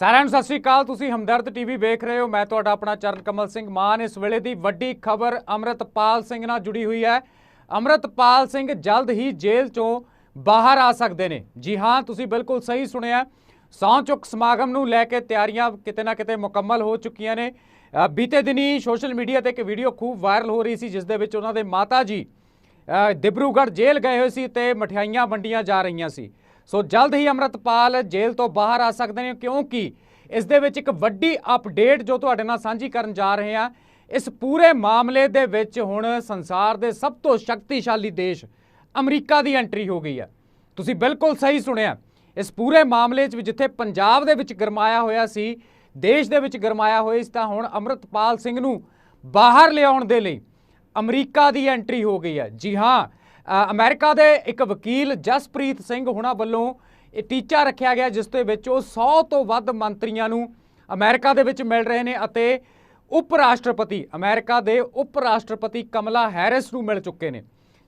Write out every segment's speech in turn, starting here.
ਸਾਰਿਆਂ ਨੂੰ ਸਤਿ ਸ੍ਰੀ ਅਕਾਲ। ਤੁਸੀਂ ਹਮਦਰਦ ਟੀਵੀ ਵੇਖ ਰਹੇ ਹੋ। ਮੈਂ ਤੁਹਾਡਾ ਆਪਣਾ ਚਰਨ ਕਮਲ ਸਿੰਘ ਮਾਨ। ਇਸ ਵੇਲੇ ਦੀ ਵੱਡੀ ਖਬਰ ਅਮਰਤਪਾਲ ਸਿੰਘ ਨਾਲ ਜੁੜੀ ਹੋਈ ਹੈ। ਅਮਰਤਪਾਲ ਸਿੰਘ ਜਲਦ ਹੀ ਜੇਲ੍ਹ ਚੋਂ ਬਾਹਰ ਆ ਸਕਦੇ ਨੇ। ਜੀ ਹਾਂ ਤੁਸੀਂ ਬਿਲਕੁਲ ਸਹੀ ਸੁਣਿਆ। ਸਹੁੰ ਚੁੱਕ ਸਮਾਗਮ ਨੂੰ ਲੈ ਕੇ ਤਿਆਰੀਆਂ ਕਿਤੇ ਨਾ ਕਿਤੇ ਮੁਕੰਮਲ ਹੋ ਚੁੱਕੀਆਂ ਨੇ। ਬੀਤੇ ਦਿਨੀ ਸੋਸ਼ਲ ਮੀਡੀਆ ਤੇ ਇੱਕ ਵੀਡੀਓ ਖੂਬ ਵਾਇਰਲ ਹੋ ਰਹੀ ਸੀ ਜਿਸ ਦੇ ਵਿੱਚ ਉਹਨਾਂ ਦੇ ਮਾਤਾ ਜੀ ਅ, ਜੇਲ੍ਹ ਗਏ ਹੋਏ ਸੀ ਤੇ ਮਠਿਆਈਆਂ ਵੰਡੀਆਂ ਜਾ ਰਹੀਆਂ ਸੀ। ਸੋ ਜਲਦ ਹੀ ਅਮਰਤਪਾਲ ਜੇਲ੍ਹ ਤੋਂ ਬਾਹਰ ਆ ਸਕਦੇ ਨੇ, ਕਿਉਂਕਿ ਇਸ ਦੇ ਵਿੱਚ ਇੱਕ ਵੱਡੀ ਅਪਡੇਟ ਜੋ ਤੁਹਾਡੇ ਨਾਲ ਸਾਂਝੀ ਕਰਨ ਜਾ ਰਹੇ ਹਾਂ। ਇਸ ਪੂਰੇ ਮਾਮਲੇ ਦੇ ਵਿੱਚ ਹੁਣ ਸੰਸਾਰ ਦੇ ਸਭ ਤੋਂ ਸ਼ਕਤੀਸ਼ਾਲੀ ਦੇਸ਼ ਅਮਰੀਕਾ ਦੀ ਐਂਟਰੀ ਹੋ ਗਈ ਹੈ। ਤੁਸੀਂ ਬਿਲਕੁਲ ਸਹੀ ਸੁਣਿਆ। ਇਸ ਪੂਰੇ ਮਾਮਲੇ 'ਚ ਜਿੱਥੇ ਪੰਜਾਬ ਦੇ ਵਿੱਚ ਗਰਮਾਇਆ ਹੋਇਆ ਸੀ, ਦੇਸ਼ ਦੇ ਵਿੱਚ ਗਰਮਾਇਆ ਹੋਇਆ ਸੀ, ਤਾਂ ਹੁਣ ਅਮਰਤਪਾਲ ਸਿੰਘ ਨੂੰ ਬਾਹਰ ਲਿਆਉਣ ਦੇ ਲਈ ਅਮਰੀਕਾ ਦੀ ਐਂਟਰੀ ਹੋ ਗਈ ਹੈ। ਜੀ ਹਾਂ ਅਮਰੀਕਾ ਦੇ ਇੱਕ ਵਕੀਲ ਜਸਪ੍ਰੀਤ ਸਿੰਘ ਹੁਣਾਂ ਵੱਲੋਂ ਇਹ ਟੀਚਾ ਰੱਖਿਆ ਗਿਆ ਜਿਸ ਦੇ ਵਿੱਚ ਉਹ 100 ਤੋਂ ਵੱਧ ਮੰਤਰੀਆਂ ਨੂੰ ਅਮਰੀਕਾ ਦੇ ਵਿੱਚ ਮਿਲ ਰਹੇ ਨੇ ਅਤੇ ਉਪ ਰਾਸ਼ਟਰਪਤੀ ਅਮਰੀਕਾ ਦੇ ਉਪ ਰਾਸ਼ਟਰਪਤੀ ਕਮਲਾ ਹੈਰਿਸ ਨੂੰ ਮਿਲ ਚੁੱਕੇ ਨੇ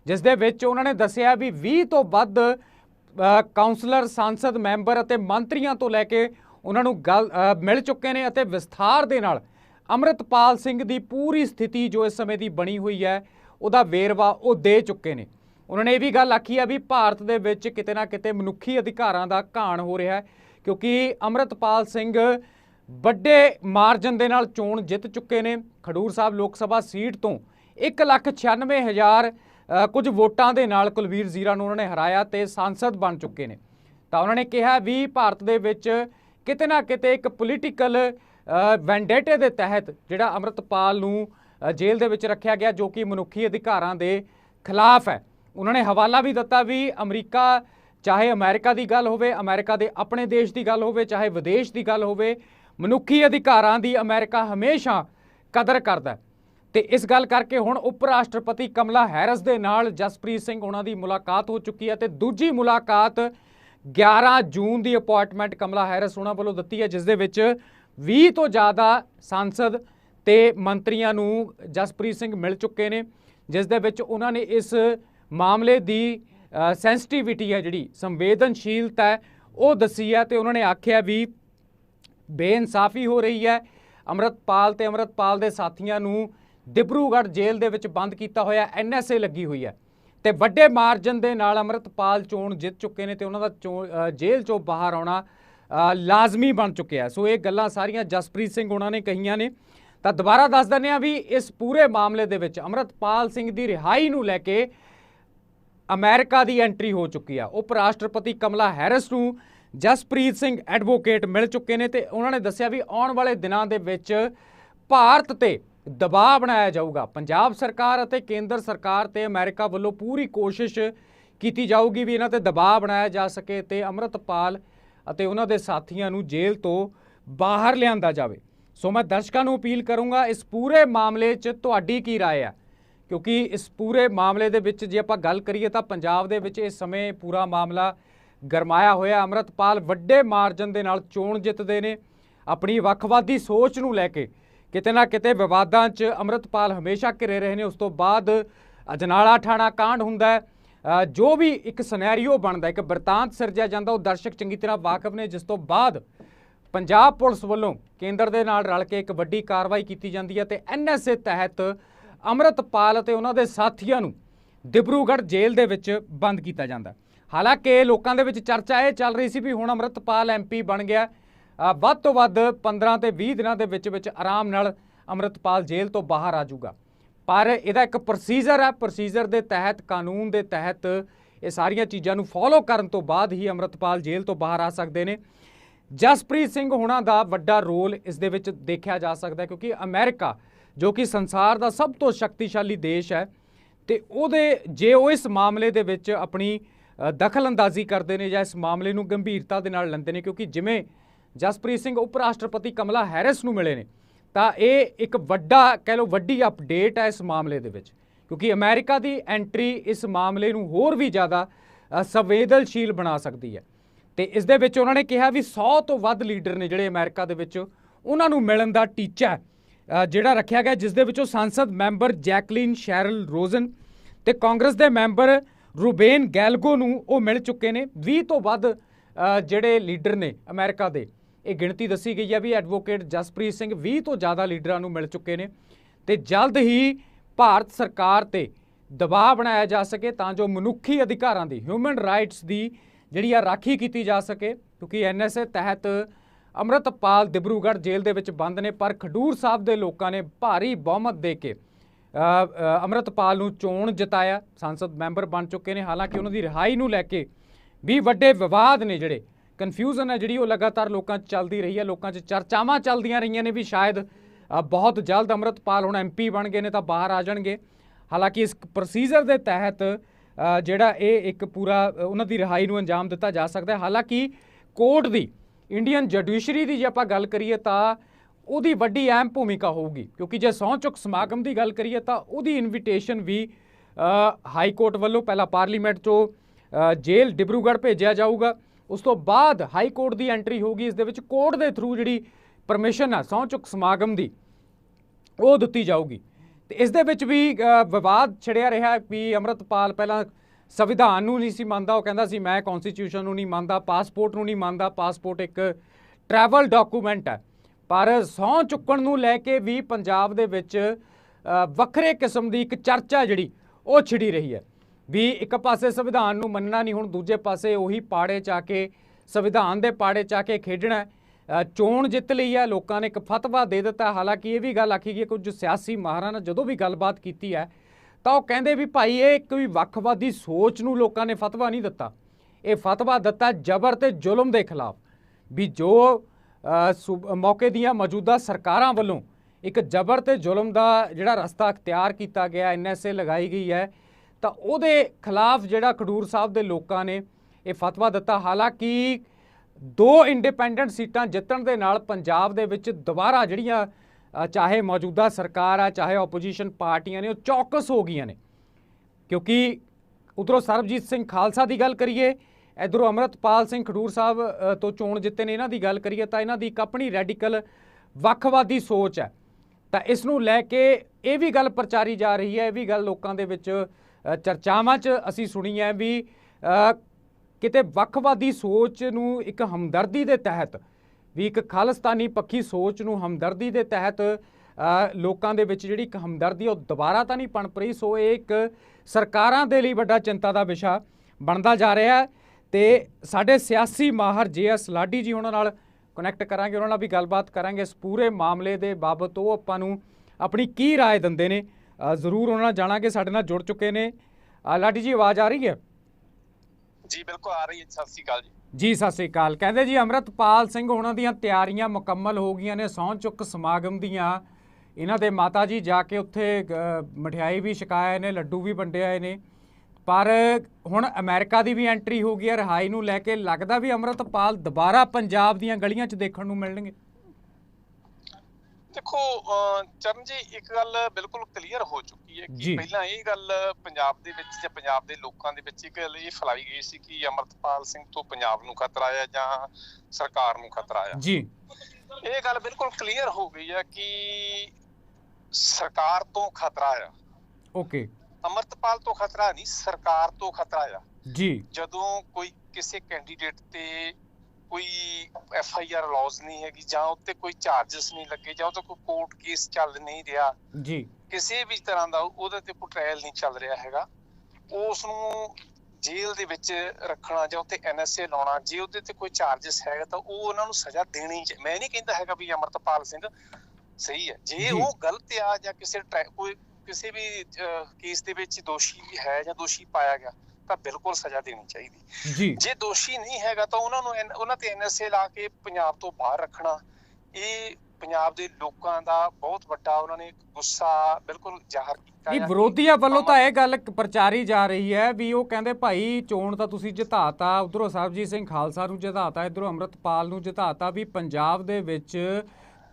ਜਿਸ ਦੇ ਵਿੱਚ ਉਹਨਾਂ ਨੇ ਦੱਸਿਆ ਵੀ 20 ਤੋਂ ਵੱਧ ਅ, ਕਾਉਂਸਲਰ ਸੰਸਦ ਮੈਂਬਰ ਅਤੇ ਮੰਤਰੀਆਂ ਤੋਂ ਲੈ ਕੇ ਉਹਨਾਂ ਨੂੰ ਗੱਲ ਮਿਲ ਚੁੱਕੇ ਨੇ ਅਤੇ ਵਿਸਥਾਰ ਦੇ ਨਾਲ ਅਮਰਤਪਾਲ ਸਿੰਘ ਦੀ ਪੂਰੀ ਸਥਿਤੀ ਜੋ ਇਸ ਸਮੇਂ ਦੀ ਬਣੀ ਹੋਈ ਹੈ ਉਹਦਾ ਵੇਰਵਾ ਉਹ ਦੇ ਚੁੱਕੇ ਨੇ। ਉਹਨਾਂ ਨੇ ਇਹ ਵੀ ਗੱਲ ਆਖੀ ਹੈ ਵੀ ਭਾਰਤ ਦੇ ਵਿੱਚ ਕਿਤੇ ਨਾ ਕਿਤੇ ਮਨੁੱਖੀ ਅਧਿਕਾਰਾਂ ਦਾ ਘਾਣ ਹੋ ਰਿਹਾ ਹੈ ਕਿਉਂਕਿ ਅਮਰਤਪਾਲ ਸਿੰਘ ਵੱਡੇ ਮਾਰਜਨ ਦੇ ਨਾਲ ਚੋਣ ਜਿੱਤ ਚੁੱਕੇ ਨੇ। ਖਡੂਰ ਸਾਹਿਬ ਲੋਕ ਸਭਾ ਸੀਟ ਤੋਂ 196000 ਅ, ਕੁਝ ਵੋਟਾਂ ਦੇ ਨਾਲ ਕੁਲਵੀਰ ਜ਼ੀਰਾ ਨੂੰ ਉਹਨਾਂ ਨੇ ਹਰਾਇਆ ਤੇ ਸੰਸਦ ਬਣ ਚੁੱਕੇ ਨੇ। ਤਾਂ ਉਹਨਾਂ ਨੇ ਕਿਹਾ ਵੀ ਭਾਰਤ ਦੇ ਵਿੱਚ ਕਿਤੇ ਨਾ ਕਿਤੇ ਇੱਕ ਪੋਲੀਟੀਕਲ ਵੈਂਡੇਟੇ ਦੇ ਤਹਿਤ ਜਿਹੜਾ ਅਮਰਤਪਾਲ ਨੂੰ ਜੇਲ੍ਹ ਦੇ ਵਿੱਚ ਰੱਖਿਆ ਗਿਆ ਜੋ ਕਿ ਮਨੁੱਖੀ ਅਧਿਕਾਰਾਂ ਦੇ ਖਿਲਾਫ ਹੈ। ਉਹਨਾਂ ਨੇ ਹਵਾਲਾ ਵੀ ਦਿੱਤਾ ਵੀ ਅਮਰੀਕਾ, ਚਾਹੇ ਅਮਰੀਕਾ ਦੀ ਗੱਲ ਹੋਵੇ, ਅਮਰੀਕਾ ਦੇ ਆਪਣੇ ਦੇਸ਼ ਦੀ ਗੱਲ ਹੋਵੇ, ਚਾਹੇ ਵਿਦੇਸ਼ ਦੀ ਗੱਲ ਹੋਵੇ, ਮਨੁੱਖੀ ਅਧਿਕਾਰਾਂ ਦੀ ਅਮਰੀਕਾ ਹਮੇਸ਼ਾ ਕਦਰ ਕਰਦਾ ਹੈ। ਤੇ ਇਸ ਗੱਲ ਕਰਕੇ ਹੁਣ ਉਪ ਰਾਸ਼ਟਰਪਤੀ ਕਮਲਾ ਹੈਰਿਸ ਦੇ ਨਾਲ ਜਸਪ੍ਰੀਤ ਸਿੰਘ ਉਹਨਾਂ ਦੀ ਮੁਲਾਕਾਤ ਹੋ ਚੁੱਕੀ ਹੈ ਤੇ ਦੂਜੀ ਮੁਲਾਕਾਤ 11 ਜੂਨ ਦੀ ਅਪਾਇੰਟਮੈਂਟ ਕਮਲਾ ਹੈਰਿਸ ਉਹਨਾਂ ਵੱਲੋਂ ਦਿੱਤੀ ਹੈ, ਜਿਸ ਦੇ ਵਿੱਚ 20 ਤੋਂ ਜ਼ਿਆਦਾ ਸੰਸਦ ਤੇ ਮੰਤਰੀਆਂ ਨੂੰ ਜਸਪ੍ਰੀਤ ਸਿੰਘ ਮਿਲ ਚੁੱਕੇ ਨੇ, ਜਿਸ ਦੇ ਵਿੱਚ ਉਹਨਾਂ ਨੇ ਇਸ ਮਾਮਲੇ ਦੀ ਸੈਂਸਿਟੀਵਿਟੀ ਹੈ ਜਿਹੜੀ, ਸੰਵੇਦਨਸ਼ੀਲਤਾ ਹੈ, ਉਹ ਦੱਸੀ ਹੈ ਤੇ ਉਹਨਾਂ ਨੇ ਆਖਿਆ ਵੀ ਬੇਇਨਸਾਫੀ ਹੋ ਰਹੀ ਹੈ। ਅਮਰਤਪਾਲ ਤੇ ਅਮਰਤਪਾਲ ਦੇ ਸਾਥੀਆਂ ਨੂੰ ਦਿਬਰੂਗੜ੍ਹ ਜੇਲ੍ਹ ਦੇ ਵਿੱਚ ਬੰਦ ਕੀਤਾ ਹੋਇਆ ਐਨਐਸਏ ਲੱਗੀ ਹੋਈ ਹੈ ਤੇ ਵੱਡੇ ਮਾਰਜਨ ਦੇ ਨਾਲ ਅਮਰਤਪਾਲ ਚੋਣ ਜਿੱਤ ਚੁੱਕੇ ਨੇ ਤੇ ਉਹਨਾਂ ਦਾ ਚੋਣ- ਜੇਲ੍ਹ ਚੋਂ ਬਾਹਰ ਆਉਣਾ ਲਾਜ਼ਮੀ ਬਣ ਚੁੱਕਿਆ ਸੋ ਇਹ ਗੱਲਾਂ ਸਾਰੀਆਂ ਜਸਪ੍ਰੀਤ ਸਿੰਘ ਉਹਨਾਂ ਨੇ ਕਹੀਆਂ ਨੇ। ਤਾਂ ਦੁਬਾਰਾ ਦੱਸ ਦਿੰਦੇ ਆ ਵੀ ਇਸ ਪੂਰੇ ਮਾਮਲੇ ਦੇ ਵਿੱਚ ਅਮਰਤਪਾਲ ਸਿੰਘ ਦੀ ਰਿਹਾਈ ਨੂੰ ਲੈ ਕੇ ਅਮਰੀਕਾ ਦੀ ਐਂਟਰੀ ਹੋ ਚੁੱਕੀ ਆ ਉਪ ਰਾਸ਼ਟਰਪਤੀ ਕਮਲਾ ਹੈਰਿਸ ਨੂੰ ਜਸਪ੍ਰੀਤ ਸਿੰਘ ਐਡਵੋਕੇਟ ਮਿਲ ਚੁੱਕੇ ਨੇ ਤੇ ਉਹਨਾਂ ਨੇ ਦੱਸਿਆ ਵੀ ਆਉਣ ਵਾਲੇ ਦਿਨਾਂ ਦੇ ਵਿੱਚ ਭਾਰਤ ਤੇ ਦਬਾਅ ਬਣਾਇਆ ਜਾਊਗਾ ਪੰਜਾਬ ਸਰਕਾਰ ਅਤੇ ਕੇਂਦਰ ਸਰਕਾਰ ਤੇ ਅਮਰੀਕਾ ਵੱਲੋਂ ਪੂਰੀ ਕੋਸ਼ਿਸ਼ ਕੀਤੀ ਜਾਊਗੀ ਵੀ ਇਹਨਾਂ ਤੇ ਦਬਾਅ ਬਣਾਇਆ ਜਾ ਸਕੇ ਤੇ ਅਮਰਤਪਾਲ ਅਤੇ ਉਹਨਾਂ ਦੇ ਸਾਥੀਆਂ ਨੂੰ ਜੇਲ੍ਹ ਤੋਂ ਬਾਹਰ ਲਿਆਂਦਾ ਜਾਵੇ ਸੋ ਮੈਂ ਦਰਸ਼ਕਾਂ ਨੂੰ ਅਪੀਲ ਕਰੂੰਗਾ ਇਸ ਪੂਰੇ ਮਾਮਲੇ 'ਚ ਤੁਹਾਡੀ ਕੀ رائے ਆ ਕਿਉਂਕਿ ਇਸ ਪੂਰੇ ਮਾਮਲੇ ਦੇ ਵਿੱਚ ਜੇ ਆਪਾਂ ਗੱਲ ਕਰੀਏ ਤਾਂ ਪੰਜਾਬ ਦੇ ਵਿੱਚ ਇਸ ਸਮੇਂ ਪੂਰਾ ਮਾਮਲਾ ਗਰਮਾਇਆ ਹੋਇਆ। ਅਮਰਤਪਾਲ ਵੱਡੇ ਮਾਰਜਨ ਦੇ ਨਾਲ ਚੋਣ ਜਿੱਤਦੇ ਨੇ। ਆਪਣੀ ਵੱਖਵਾਦੀ ਸੋਚ ਨੂੰ ਲੈ ਕੇ ਕਿਤੇ ਨਾ ਕਿਤੇ ਵਿਵਾਦਾਂ 'ਚ ਅਮਰਤਪਾਲ ਹਮੇਸ਼ਾ ਘਿਰੇ ਰਹੇ ਨੇ। ਉਸ ਤੋਂ ਬਾਅਦ ਅਜਨਾਲਾ ਠਾਣਾ ਕਾਂਡ ਹੁੰਦਾ ਹੈ। ਜੋ ਵੀ ਇੱਕ ਸਿਨੈਰੀਓ ਬਣਦਾ ਇੱਕ ਬਰਤਾਂਤ ਸਿਰਜਿਆ ਜਾਂਦਾ, ਉਹ ਦਰਸ਼ਕ ਚੰਗੀ ਤਰ੍ਹਾਂ ਵਾਕਿਫ ਨੇ, ਜਿਸ ਤੋਂ ਬਾਅਦ ਪੰਜਾਬ ਪੁਲਿਸ ਵੱਲੋਂ ਕੇਂਦਰ ਦੇ ਨਾਲ ਰਲ ਕੇ ਇੱਕ ਵੱਡੀ ਕਾਰਵਾਈ ਕੀਤੀ ਜਾਂਦੀ ਹੈ ਤੇ ਐਨਐਸਏ ਤਹਿਤ ਅਮਰਤਪਾਲ ਅਤੇ ਉਹਨਾਂ ਦੇ ਸਾਥੀਆਂ ਨੂੰ ਡਿਬਰੂਗੜ੍ਹ ਜੇਲ੍ਹ ਦੇ ਵਿੱਚ ਬੰਦ ਕੀਤਾ ਜਾਂਦਾ। ਹਾਲਾਂਕਿ ਲੋਕਾਂ ਦੇ ਵਿੱਚ ਚਰਚਾ ਇਹ ਚੱਲ ਰਹੀ ਸੀ ਵੀ ਹੁਣ ਅਮਰਤਪਾਲ ਐਮਪੀ ਬਣ ਗਿਆ। ਵੱਧ ਤੋਂ ਵੱਧ 15 ਤੇ 20 ਦਿਨਾਂ ਦੇ ਵਿੱਚ ਵਿੱਚ ਆਰਾਮ ਨਾਲ ਅਮਰਤਪਾਲ ਜੇਲ੍ਹ ਤੋਂ ਬਾਹਰ ਆ ਜਾਊਗਾ। ਪਰ ਇਹਦਾ ਇੱਕ ਪ੍ਰੋਸੀਜਰ ਹੈ ਪ੍ਰੋਸੀਜਰ ਦੇ ਤਹਿਤ, ਕਾਨੂੰਨ ਦੇ ਤਹਿਤ ਇਹ ਸਾਰੀਆਂ ਚੀਜ਼ਾਂ ਨੂੰ ਫੋਲੋ ਕਰਨ ਤੋਂ ਬਾਅਦ ਹੀ ਅਮਰਤਪਾਲ ਜੇਲ੍ਹ ਤੋਂ ਬਾਹਰ ਆ ਸਕਦੇ ਨੇ। ਜਸਪ੍ਰੀਤ ਸਿੰਘ ਹੁਣਾਂ ਦਾ ਵੱਡਾ ਰੋਲ ਇਸ ਦੇ ਵਿੱਚ ਦੇਖਿਆ ਜਾ ਸਕਦਾ ਕਿਉਂਕਿ ਅਮਰੀਕਾ ਜੋ ਕਿ ਸੰਸਾਰ ਦਾ ਸਭ ਤੋਂ ਸ਼ਕਤੀਸ਼ਾਲੀ ਦੇਸ਼ ਹੈ ਤੇ ਉਹਦੇ ਜੇ ਉਹ ਇਸ ਮਾਮਲੇ ਦੇ ਵਿੱਚ ਆਪਣੀ ਦਖਲਅੰਦਾਜ਼ੀ ਕਰਦੇ ਨੇ ਜਾਂ ਇਸ ਮਾਮਲੇ ਨੂੰ ਗੰਭੀਰਤਾ ਦੇ ਨਾਲ ਲੈਂਦੇ ਨੇ ਕਿਉਂਕਿ ਜਿਵੇਂ ਜਸਪ੍ਰੀਤ ਸਿੰਘ ਉਪ ਰਾਸ਼ਟਰਪਤੀ ਕਮਲਾ ਹੈਰਿਸ ਨੂੰ ਮਿਲੇ ਨੇ ਤਾਂ ਇਹ ਇੱਕ ਵੱਡਾ ਕਹਿ ਲਓ ਵੱਡੀ ਅਪਡੇਟ ਹੈ ਇਸ ਮਾਮਲੇ ਦੇ ਵਿੱਚ। ਕਿਉਂਕਿ ਅਮਰੀਕਾ ਦੀ ਐਂਟਰੀ ਇਸ ਮਾਮਲੇ ਨੂੰ ਹੋਰ ਵੀ ਜ਼ਿਆਦਾ ਸੰਵੇਦਨਸ਼ੀਲ ਬਣਾ ਸਕਦੀ ਹੈ। ਤੇ ਇਸ ਦੇ ਵਿੱਚ ਉਹਨਾਂ ਨੇ ਕਿਹਾ ਵੀ 100 ਤੋਂ ਵੱਧ ਲੀਡਰ ਨੇ ਜਿਹੜੇ ਅਮਰੀਕਾ ਦੇ ਵਿੱਚ ਉਹਨਾਂ ਨੂੰ ਮਿਲਣ ਦਾ ਟੀਚਾ ਹੈ, ਜਿਹੜਾ ਰੱਖਿਆ ਗਿਆ, ਜਿਸ ਦੇ ਵਿੱਚੋਂ ਸੰਸਦ ਮੈਂਬਰ ਜੈਕਲਿਨ ਸ਼ੈਰਲ ਰੋਜ਼ਨ ਤੇ ਕਾਂਗਰਸ ਦੇ ਮੈਂਬਰ ਰੂਬੇਨ ਗੈਲਗੋ ਨੂੰ ਉਹ ਮਿਲ ਚੁੱਕੇ ਨੇ। 20 ਤੋਂ ਵੱਧ ਜਿਹੜੇ ਲੀਡਰ ਨੇ ਅਮਰੀਕਾ ਦੇ, ਇਹ ਗਿਣਤੀ ਦੱਸੀ ਗਈ ਹੈ ਵੀ ਐਡਵੋਕੇਟ ਜਸਪ੍ਰੀਤ ਸਿੰਘ 20 ਤੋਂ ਜ਼ਿਆਦਾ ਲੀਡਰਾਂ ਨੂੰ ਮਿਲ ਚੁੱਕੇ ਨੇ ਤੇ ਜਲਦ ਹੀ ਭਾਰਤ ਸਰਕਾਰ ਤੇ ਦਬਾਅ ਬਣਾਇਆ ਜਾ ਸਕੇ ਤਾਂ ਜੋ ਮਨੁੱਖੀ ਅਧਿਕਾਰਾਂ ਦੀ ਹਿਊਮਨ ਰਾਈਟਸ ਦੀ ਜਿਹੜੀ ਆ ਰਾਖੀ ਕੀਤੀ ਜਾ ਸਕੇ, ਕਿਉਂਕਿ ਐਨਐਸਏ ਤਹਿਤ ਅੰਮ੍ਰਿਤਪਾਲ ਦਿਬਰੂਗੜ੍ਹ ਜੇਲ੍ਹ ਦੇ ਵਿੱਚ ਬੰਦ ਨੇ ਪਰ ਖਡੂਰ ਸਾਹਿਬ ਦੇ ਲੋਕਾਂ ਨੇ ਭਾਰੀ ਬਹੁਮਤ ਦੇ ਕੇ ਅ, ਅੰਮ੍ਰਿਤਪਾਲ ਨੂੰ ਚੋਣ ਜਿਤਾਇਆ। ਸੰਸਦ ਮੈਂਬਰ ਬਣ ਚੁੱਕੇ ਨੇ ਹਾਲਾਂਕਿ ਉਹਨਾਂ ਦੀ ਰਿਹਾਈ ਨੂੰ ਲੈ ਕੇ ਵੀ ਵੱਡੇ ਵਿਵਾਦ ਨੇ ਜਿਹੜੇ। ਕਨਫਿਊਜ਼ਨ ਹੈ ਜਿਹੜੀ ਉਹ ਲਗਾਤਾਰ ਲੋਕਾਂ 'ਚ ਚੱਲਦੀ ਰਹੀ ਹੈ ਲੋਕਾਂ 'ਚ ਚਰਚਾਵਾਂ ਚੱਲਦੀਆਂ ਰਹੀਆਂ ਨੇ ਵੀ ਸ਼ਾਇਦ ਬਹੁਤ ਜਲਦ ਅੰਮ੍ਰਿਤਪਾਲ ਹੁਣ ਐਮਪੀ ਬਣ ਗਏ ਨੇ ਤਾਂ ਬਾਹਰ ਆ ਜਾਣਗੇ। ਹਾਲਾਂਕਿ ਇਸ ਪ੍ਰੋਸੀਜਰ ਦੇ ਤਹਿਤ ਜਿਹੜਾ ਇਹ ਇੱਕ ਪੂਰਾ ਉਹਨਾਂ ਦੀ ਰਿਹਾਈ ਨੂੰ ਅੰਜਾਮ ਦਿੱਤਾ ਜਾ ਸਕਦਾ ਹੈ। ਹਾਲਾਂਕਿ ਕੋਰਟ ਦੀ ਇੰਡੀਅਨ ਜੁਡੀਸ਼ਰੀ ਦੀ ਜੇ ਆਪਾਂ ਗੱਲ ਕਰੀਏ ਤਾਂ ਉਹਦੀ ਵੱਡੀ ਅਹਿਮ ਭੂਮਿਕਾ ਹੋਊਗੀ। ਕਿਉਂਕਿ ਜੇ ਸਹੁੰ ਚੁੱਕ ਸਮਾਗਮ ਦੀ ਗੱਲ ਕਰੀਏ ਤਾਂ ਉਹਦੀ ਇਨਵੀਟੇਸ਼ਨ ਵੀ ਹਾਈ ਕੋਰਟ ਵੱਲੋਂ ਪਹਿਲਾਂ ਪਾਰਲੀਮੈਂਟ 'ਚੋਂ ਜੇਲ੍ਹ ਡਿਬਰੂਗੜ੍ਹ ਭੇਜਿਆ ਜਾਊਗਾ। ਉਸ ਤੋਂ ਬਾਅਦ ਹਾਈ ਕੋਰਟ ਦੀ ਐਂਟਰੀ ਹੋਊਗੀ। ਇਸ ਦੇ ਵਿੱਚ ਕੋਰਟ ਦੇ ਥਰੂ ਜਿਹੜੀ ਪਰਮਿਸ਼ਨ ਆ ਸਹੁੰ ਚੁੱਕ ਸਮਾਗਮ ਦੀ, ਉਹ ਦਿੱਤੀ ਜਾਊਗੀ। ਤੇ ਇਸ ਦੇ ਵਿੱਚ ਵੀ ਵਿਵਾਦ ਛਿੜਿਆ ਰਿਹਾ ਵੀ ਅੰਮ੍ਰਿਤਪਾਲ ਪਹਿਲਾਂ ਸੰਵਿਧਾਨ ਨੂੰ ਨਹੀਂ ਸੀ ਮੰਨਦਾ, ਉਹ ਕਹਿੰਦਾ ਸੀ, ਮੈਂ ਕਨਸਟੀਟਿਊਸ਼ਨ ਨੂੰ ਨਹੀਂ ਮੰਨਦਾ ਪਾਸਪੋਰਟ ਨੂੰ ਨਹੀਂ ਮੰਨਦਾ। ਪਾਸਪੋਰਟ ਇੱਕ ਟਰੈਵਲ ਡਾਕੂਮੈਂਟ ਹੈ। ਪਰ ਸਹੁੰ ਚੁੱਕਣ ਨੂੰ ਲੈ ਕੇ ਵੀ ਪੰਜਾਬ ਦੇ ਵਿੱਚ ਵੱਖਰੇ ਕਿਸਮ ਦੀ ਇੱਕ ਚਰਚਾ ਜਿਹੜੀ, ਉਹ ਛਿੜੀ ਰਹੀ ਹੈ। ਵੀ ਇੱਕ ਪਾਸੇ ਸੰਵਿਧਾਨ ਨੂੰ ਮੰਨਣਾ ਨਹੀਂ, ਹੁਣ ਦੂਜੇ ਪਾਸੇ ਉਹੀ ਪਾੜੇ ਚ ਆ ਕੇ, ਸੰਵਿਧਾਨ ਦੇ ਪਾੜੇ ਚ ਆ ਕੇ ਖੇਡਣਾ ਚੋਣ ਜਿੱਤ ਲਈ ਹੈ, ਲੋਕਾਂ ਨੇ ਇੱਕ ਫਤਵਾ ਦੇ ਦਿੱਤਾ। ਹਾਲਾਂਕਿ ਇਹ ਵੀ ਗੱਲ ਆਖੀ ਗਈ ਹੈ ਕੁਝ ਸਿਆਸੀ ਮਾਹਰਾਂ ਨਾਲ ਜਦੋਂ ਵੀ ਗੱਲਬਾਤ ਕੀਤੀ ਹੈ ਤਾਂ ਉਹ ਕਹਿੰਦੇ ਵੀ ਭਾਈ ਇਹ ਇੱਕ ਵੀ ਵੱਖਵਾਦੀ ਸੋਚ ਨੂੰ ਲੋਕਾਂ ਨੇ ਫਤਵਾ ਨਹੀਂ ਦਿੱਤਾ। ਇਹ ਫਤਵਾ ਦਿੱਤਾ ਜ਼ਬਰ ਤੇ ਜ਼ੁਲਮ ਦੇ ਖਿਲਾਫ। ਵੀ ਜੋ ਸੂ- ਮੌਕੇ ਦੀਆਂ ਮੌਜੂਦਾ ਸਰਕਾਰਾਂ ਵੱਲੋਂ ਇੱਕ ਜ਼ਬਰ ਤੇ ਜ਼ੁਲਮ ਦਾ ਜਿਹੜਾ ਰਸਤਾ ਅਖਤਿਆਰ ਕੀਤਾ ਗਿਆ ਐਨਐਸਏ ਲਗਾਈ ਗਈ ਹੈ, ਤਾਂ ਉਹਦੇ ਖਿਲਾਫ ਜਿਹੜਾ ਖਡੂਰ ਸਾਹਿਬ ਦੇ ਲੋਕਾਂ ਨੇ ਇਹ ਫਤਵਾ ਦਿੱਤਾ। ਹਾਲਾਂਕਿ ਦੋ ਇੰਡੀਪੈਂਡੈਂਟ ਸੀਟਾਂ ਜਿੱਤਣ ਦੇ ਨਾਲ ਪੰਜਾਬ ਦੇ ਵਿੱਚ ਦੁਬਾਰਾ ਜਿਹੜੀਆਂ ਚਾਹੇ ਮੌਜੂਦਾ ਸਰਕਾਰ ਆ, ਚਾਹੇ ਆਪੋਜੀਸ਼ਨ ਪਾਰਟੀਆਂ ਨੇ, ਉਹ ਚੌਕਸ ਹੋ ਗਈਆਂ ਨੇ। ਕਿਉਂਕਿ ਉਧਰੋਂ ਸਰਬਜੀਤ ਸਿੰਘ ਖਾਲਸਾ ਦੀ ਗੱਲ ਕਰੀਏ, ਇਧਰੋਂ ਅਮਰਤਪਾਲ ਸਿੰਘ ਖਡੂਰ ਸਾਹਿਬ ਤੋਂ ਚੋਣ ਜਿੱਤੇ ਨੇ ਇਹਨਾਂ ਦੀ ਗੱਲ ਕਰੀਏ, ਤਾਂ ਇਹਨਾਂ ਦੀ ਇੱਕ ਆਪਣੀ ਰੈਡੀਕਲ ਵੱਖਵਾਦੀ ਸੋਚ ਹੈ। ਤਾਂ ਇਸ ਨੂੰ ਲੈ ਕੇ ਇਹ ਵੀ ਗੱਲ ਪ੍ਰਚਾਰੀ ਜਾ ਰਹੀ ਹੈ, ਇਹ ਵੀ ਗੱਲ ਲੋਕਾਂ ਦੇ ਵਿੱਚ ਚਰਚਾਵਾਂ 'ਚ ਅਸੀਂ ਸੁਣੀ ਹੈ ਵੀ ਕਿਤੇ ਵੱਖਵਾਦੀ ਸੋਚ ਨੂੰ ਇੱਕ ਹਮਦਰਦੀ ਦੇ ਤਹਿਤ ਵੀ ਇੱਕ ਖਾਲਿਸਤਾਨੀ ਪੱਖੀ ਸੋਚ ਨੂੰ ਹਮਦਰਦੀ ਦੇ ਤਹਿਤ ਅ, ਲੋਕਾਂ ਦੇ ਵਿੱਚ ਜਿਹੜੀ ਇੱਕ ਹਮਦਰਦੀ ਉਹ ਦੁਬਾਰਾ ਤਾਂ ਨਹੀਂ ਪਣਪ ਰਹੀ ਸੋ ਇਹ ਇੱਕ ਸਰਕਾਰਾਂ ਦੇ ਲਈ ਵੱਡਾ ਚਿੰਤਾ ਦਾ ਵਿਸ਼ਾ ਬਣਦਾ ਜਾ ਰਿਹਾ ਹੈ ਤੇ ਸਾਡੇ ਸਿਆਸੀ ਮਾਹਰ ਜੀਐਸ ਲਾਡੀ ਜੀ ਉਹਨਾਂ ਨਾਲ ਕਨੈਕਟ ਕਰਾਂਗੇ ਉਹਨਾਂ ਨਾਲ ਵੀ ਗੱਲਬਾਤ ਕਰਾਂਗੇ ਇਸ ਪੂਰੇ ਮਾਮਲੇ ਦੇ ਬਾਬਤ ਉਹ ਆਪਾਂ ਨੂੰ ਆਪਣੀ ਕੀ رائے ਦਿੰਦੇ ਨੇ ਅ, ਜ਼ਰੂਰ ਉਹਨਾਂ ਨਾਲ ਜਾਣਾਂਗੇ ਸਾਡੇ ਨਾਲ ਜੁੜ ਚੁੱਕੇ ਨੇ ਅ, ਲਾਡੀ ਜੀ ਆਵਾਜ਼ ਆ ਰਹੀ ਹੈ ਜੀ ਬਿਲਕੁਲ ਆ ਰਹੀ ਹੈ ਸਤਿ ਸ਼੍ਰੀ ਅਕਾਲ ਜੀ ਜੀ, ਸਤਿ ਸ੍ਰੀ ਅਕਾਲ। ਕਹਿੰਦੇ ਜੀ, ਅੰਮ੍ਰਿਤਪਾਲ ਸਿੰਘ ਉਹਨਾਂ ਦੀਆਂ ਤਿਆਰੀਆਂ ਮੁਕੰਮਲ ਹੋ ਗਈਆਂ ਨੇ, ਸਹੁੰ ਚੁੱਕ ਸਮਾਗਮ ਦੀਆਂ। ਇਹਨਾਂ ਦੇ ਮਾਤਾ ਜੀ ਜਾ ਕੇ ਉੱਥੇ ਮਠਿਆਈ ਵੀ ਛਕਾਏ ਨੇ, ਲੱਡੂ ਵੀ ਵੰਡੇ ਆਏ ਨੇ। ਪਰ ਹੁਣ ਅਮਰੀਕਾ ਦੀ ਵੀ ਐਂਟਰੀ ਹੋ ਗਈ ਹੈ, ਰਿਹਾਈ ਨੂੰ ਲੈ ਕੇ ਲੱਗਦਾ ਵੀ ਅੰਮ੍ਰਿਤਪਾਲ ਦੁਬਾਰਾ ਪੰਜਾਬ ਦੀਆਂ ਗਲੀਆਂ 'ਚ ਦੇਖਣ ਨੂੰ ਮਿਲਣਗੇ। ਦੇਖੋ ਚਰਨ ਜੀ ਇੱਕ ਗੱਲ ਬਿਲਕੁਲ ਕਲੀਅਰ ਹੋ ਚੁੱਕੀ ਹੈ। ਕਿ ਪਹਿਲਾਂ ਇਹ ਗੱਲ ਪੰਜਾਬ ਦੇ ਵਿੱਚ ਜਾਂ ਪੰਜਾਬ ਦੇ ਲੋਕਾਂ ਦੇ ਵਿੱਚ ਇੱਕ ਗੱਲ ਇਹ ਫੈਲਾਈ ਗਈ ਸੀ ਕਿ ਅਮਰਤਪਾਲ ਸਿੰਘ ਤੋਂ ਪੰਜਾਬ ਨੂੰ ਖਤਰਾ ਹੈ ਜਾਂ ਸਰਕਾਰ ਨੂੰ ਖਤਰਾ ਹੈ ਜੀ। ਇਹ ਗੱਲ ਬਿਲਕੁਲ ਕਲੀਅਰ ਹੋ ਗਈ ਹੈ ਕਿ ਸਰਕਾਰ ਤੋਂ ਖਤਰਾ ਹੈ ਓਕੇ। ਅਮਰਤਪਾਲ ਤੋਂ ਖਤਰਾ ਨਹੀਂ ਸਰਕਾਰ ਤੋਂ ਖਤਰਾ ਹੈ ਜੀ। ਜਦੋਂ ਕੋਈ ਕਿਸੇ ਕੈਂਡੀਡੇਟ ਤੇ ਕੋਈ ਐਫ ਆਈ ਆਰ ਲੌਜ਼ ਨਹੀਂ ਹੈਗੀ ਜਾਂ ਉੱਤੇ ਕੋਈ ਚਾਰजेस ਨਹੀਂ ਲੱਗੇ ਜਾਂ ਉਹਦਾ ਕੋਈ ਕੋਰਟ ਕੇਸ ਚੱਲ ਨਹੀਂ ਰਿਹਾ। ਜੀ। ਕਿਸੇ ਵੀ ਤਰ੍ਹਾਂ ਦਾ ਉਹਦੇ ਤੇ ਕੋਈ ਟ੍ਰਾਇਲ ਨਹੀਂ ਚੱਲ ਰਿਹਾ ਹੈਗਾ। ਉਸ ਨੂੰ ਜੇਲ੍ਹ ਦੇ ਵਿੱਚ ਰੱਖਣਾ ਜਾਂ ਉੱਤੇ ਐਨਐਸਏ ਲਾਉਣਾ ਜੇ ਉਹਦੇ ਤੇ ਕੋਈ ਚਾਰजेस ਹੈਗਾ ਤਾਂ ਉਹ ਉਹਨਾਂ ਨੂੰ ਸਜ਼ਾ ਦੇਣੀ ਚਾਹੀਦੀ ਮੈਂ ਨਹੀਂ ਕਹਿੰਦਾ ਹੈਗਾ ਵੀ ਅਮਰਤਪਾਲ ਸਿੰਘ ਸਹੀ ਹੈ। ਜੇ ਉਹ ਗਲਤ ਆ ਜਾਂ ਕਿਸੇ ਕੋਈ ਕਿਸੇ ਵੀ ਕੇਸ ਦੇ ਵਿੱਚ ਦੋਸ਼ੀ ਹੈ ਜਾਂ ਦੋਸ਼ੀ ਪਾਇਆ ਗਿਆ ਤਾਂ ਬਿਲਕੁਲ ਸਜ਼ਾ ਦੇਣੀ ਚਾਹੀਦੀ। ਜੀ। ਜੇ ਦੋਸ਼ੀ ਨਹੀਂ ਹੈਗਾ ਤਾਂ ਉਹਨਾਂ ਨੂੰ ਉਹਨਾਂ ਤੇ ਐਨਐਸਏ ਲਾ ਕੇ ਪੰਜਾਬ ਤੋਂ ਬਾਹਰ ਰੱਖਣਾ। ਇਹ ਪੰਜਾਬ ਦੇ ਲੋਕਾਂ ਦਾ ਬਹੁਤ ਵੱਡਾ ਉਹਨਾਂ ਨੇ ਗੁੱਸਾ ਬਿਲਕੁਲ ਜ਼ਾਹਰ ਕੀਤਾ ਨਹੀਂ ਹੈ। ਵਿਰੋਧੀਆਂ ਵੱਲੋਂ ਤਾਂ ਇਹ ਗੱਲ ਪ੍ਰਚਾਰੀ ਜਾ ਰਹੀ ਹੈ ਵੀ ਉਹ ਕਹਿੰਦੇ ਭਾਈ ਚੋਣ ਤਾਂ ਤੁਸੀਂ ਜਿਤਾਤਾ ਉਧਰੋਂ ਸਰਬਜੀਤ ਸਿੰਘ ਖਾਲਸਾ ਨੂੰ ਜਿਤਾਤਾ ਇਧਰੋਂ ਅੰਮ੍ਰਿਤਪਾਲ ਨੂੰ ਜਿਤਾਤਾ ਵੀ ਪੰਜਾਬ ਦੇ ਵਿੱਚ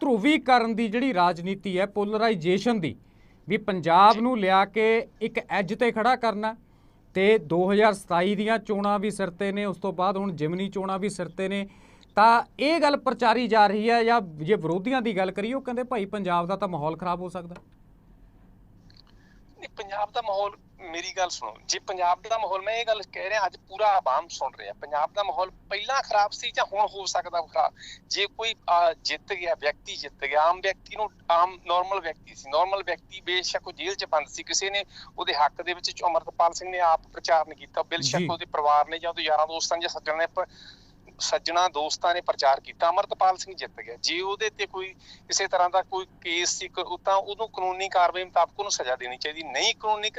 ਧਰੂਵੀਕਰਨ ਦੀ ਜਿਹੜੀ ਰਾਜਨੀਤੀ ਹੈ ਪੋਲਰਾਈਜੇਸ਼ਨ ਦੀ ਵੀ ਪੰਜਾਬ ਨੂੰ ਲਿਆ ਕੇ ਇੱਕ ਐਜ ਤੇ ਖੜਾ ਕਰਨਾ। ਤੇ 2027 ਦੀਆਂ ਚੋਣਾਂ ਵੀ ਸਿਰ ਤੇ ਨੇ, ਉਸ ਤੋਂ ਬਾਅਦ ਹੁਣ ਜਿਮਨੀ ਚੋਣਾਂ ਵੀ ਸਿਰ ਤੇ ਨੇ। ਤਾਂ ਇਹ ਗੱਲ ਪ੍ਰਚਾਰੀ ਜਾ ਰਹੀ ਹੈ ਜਾਂ ਜੇ ਵਿਰੋਧੀਆਂ ਦੀ ਗੱਲ ਕਰੀਏ, ਉਹ ਕਹਿੰਦੇ ਭਾਈ ਪੰਜਾਬ ਦਾ ਤਾਂ ਮਾਹੌਲ ਖਰਾਬ ਹੋ ਸਕਦਾ। ਇਹ ਪੰਜਾਬ ਦਾ ਮਾਹੌਲ ਮੇਰੀ ਗੱਲ ਸੁਣੋ ਜੇ ਪੰਜਾਬ ਦਾ ਮਾਹੌਲ ਮੈਂ ਇਹ ਗੱਲ ਕਹਿ ਰਿਹਾ ਅੱਜ ਪੂਰਾ ਆਵਾਮ ਸੁਣ ਰਿਹਾ। ਪੰਜਾਬ ਦਾ ਮਾਹੌਲ ਪਹਿਲਾਂ ਖਰਾਬ ਸੀ ਜਾਂ ਹੁਣ ਹੋ ਸਕਦਾ ਖਰਾਬ? ਜੇ ਕੋਈ ਜਿੱਤ ਗਿਆ ਵਿਅਕਤੀ ਜਿੱਤ ਗਿਆ ਆਮ ਵਿਅਕਤੀ ਨੂੰ ਆਮ ਨਾਰਮਲ ਵਿਅਕਤੀ ਸੀ। ਨਾਰਮਲ ਵਿਅਕਤੀ ਬੇਸ਼ੱਕ ਉਹ ਜੇਲ੍ਹ 'ਚ ਬੰਦ ਸੀ। ਕਿਸੇ ਨੇ ਉਹਦੇ ਹੱਕ ਦੇ ਵਿੱਚ ਅਮਰਤਪਾਲ ਸਿੰਘ ਨੇ ਆਪ ਪ੍ਰਚਾਰ ਨਹੀਂ ਕੀਤਾ। ਬੇਸ਼ੱਕ ਉਹਦੇ ਪਰਿਵਾਰ ਨੇ ਜਾਂ ਉਹਦੇ ਯਾਰਾਂ ਦੋਸਤਾਂ ਜਾਂ ਸੱਜਣਾ ਨੇ ਪ- ਸੱਜਣਾ ਦੋਸਤਾਂ ਨੇ ਪ੍ਰਚਾਰ ਕੀਤਾ ਅਮਰਤਪਾਲ ਸਿੰਘ ਜਿੱਤ ਗਿਆ। ਜੇ ਉਹਦੇ ਤੇ ਕੋਈ ਕਿਸੇ ਤਰ੍ਹਾਂ ਦਾ ਕੋਈ ਕੇਸ ਸੀ ਤਾਂ ਉਹਨੂੰ ਕਾਨੂੰਨੀ ਕਾਰਵਾਈ ਮੁਤਾਬਕ ਉਹਨੂੰ ਸਜ਼ਾ ਦੇਣੀ ਚਾਹੀਦੀ। ਨਹੀਂ ਕਾਨੂੰਨੀ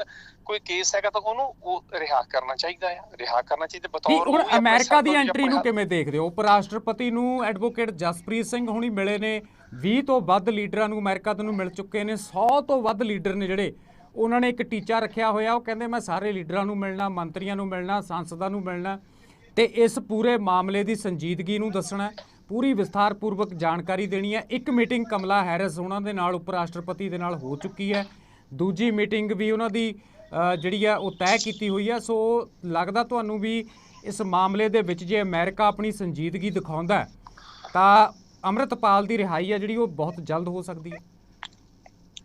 ਕੋਈ ਕੇਸ ਹੈਗਾ ਤਾਂ ਉਹਨੂੰ ਉਹ ਰਿਹਾ ਕਰਨਾ ਚਾਹੀਦਾ ਆ ਰਿਹਾ ਕਰਨਾ ਚਾਹੀਦਾ। ਬਤੌਰ ਹੁਣ ਅਮਰੀਕਾ ਦੀ ਐਂਟਰੀ ਨੂੰ ਕਿਵੇਂ ਦੇਖਦੇ ਹੋ? ਉਪ ਰਾਸ਼ਟਰਪਤੀ ਨੂੰ ਐਡਵੋਕੇਟ ਜਸਪ੍ਰੀਤ ਸਿੰਘ ਹੁਣੀ ਮਿਲੇ ਨੇ। 20 ਤੋਂ ਵੱਧ ਲੀਡਰਾਂ ਨੂੰ ਅਮਰੀਕਾ ਤੋਂ ਨੂੰ ਮਿਲ ਚੁੱਕੇ ਨੇ। 100 ਤੋਂ ਵੱਧ ਲੀਡਰ ਨੇ ਜਿਹੜੇ ਉਹਨਾਂ ਨੇ ਇੱਕ ਟੀਚਾ ਰੱਖਿਆ ਹੋਇਆ। ਉਹ ਕਹਿੰਦੇ ਮੈਂ ਸਾਰੇ ਲੀਡਰਾਂ ਨੂੰ ਮਿਲਣਾ ਮੰਤਰੀਆਂ ਨੂੰ ਮਿਲਣਾ ਸੰਸਦਾਂ ਨੂੰ ਮਿਲਣਾ। ਤੇ ਇਸ ਪੂਰੇ ਮਾਮਲੇ ਦੀ ਸੰਜੀਦਗੀ ਨੂੰ ਦੱਸਣਾ ਹੈ, ਪੂਰੀ ਵਿਸਥਾਰਪੂਰਵਕ ਜਾਣਕਾਰੀ ਦੇਣੀ ਹੈ। ਇੱਕ ਮੀਟਿੰਗ ਕਮਲਾ ਹੈਰਿਸ ਉਹਨਾਂ ਦੇ ਨਾਲ ਉਪ ਰਾਸ਼ਟਰਪਤੀ ਦੇ ਨਾਲ ਹੋ ਚੁੱਕੀ ਹੈ। ਦੂਜੀ ਮੀਟਿੰਗ ਵੀ ਉਹਨਾਂ ਦੀ ਜਿਹੜੀ ਆ ਉਹ ਤੈਅ ਕੀਤੀ ਹੋਈ ਆ। ਸੋ ਲੱਗਦਾ ਤੁਹਾਨੂੰ ਵੀ ਇਸ ਮਾਮਲੇ ਦੇ ਵਿੱਚ ਜੇ ਅਮਰੀਕਾ ਆਪਣੀ ਸੰਜੀਦਗੀ ਦਿਖਾਉਂਦਾ ਤਾਂ ਅੰਮ੍ਰਿਤਪਾਲ ਦੀ ਰਿਹਾਈ ਆ ਜਿਹੜੀ ਉਹ ਬਹੁਤ ਜਲਦ ਹੋ ਸਕਦੀ ਹੈ।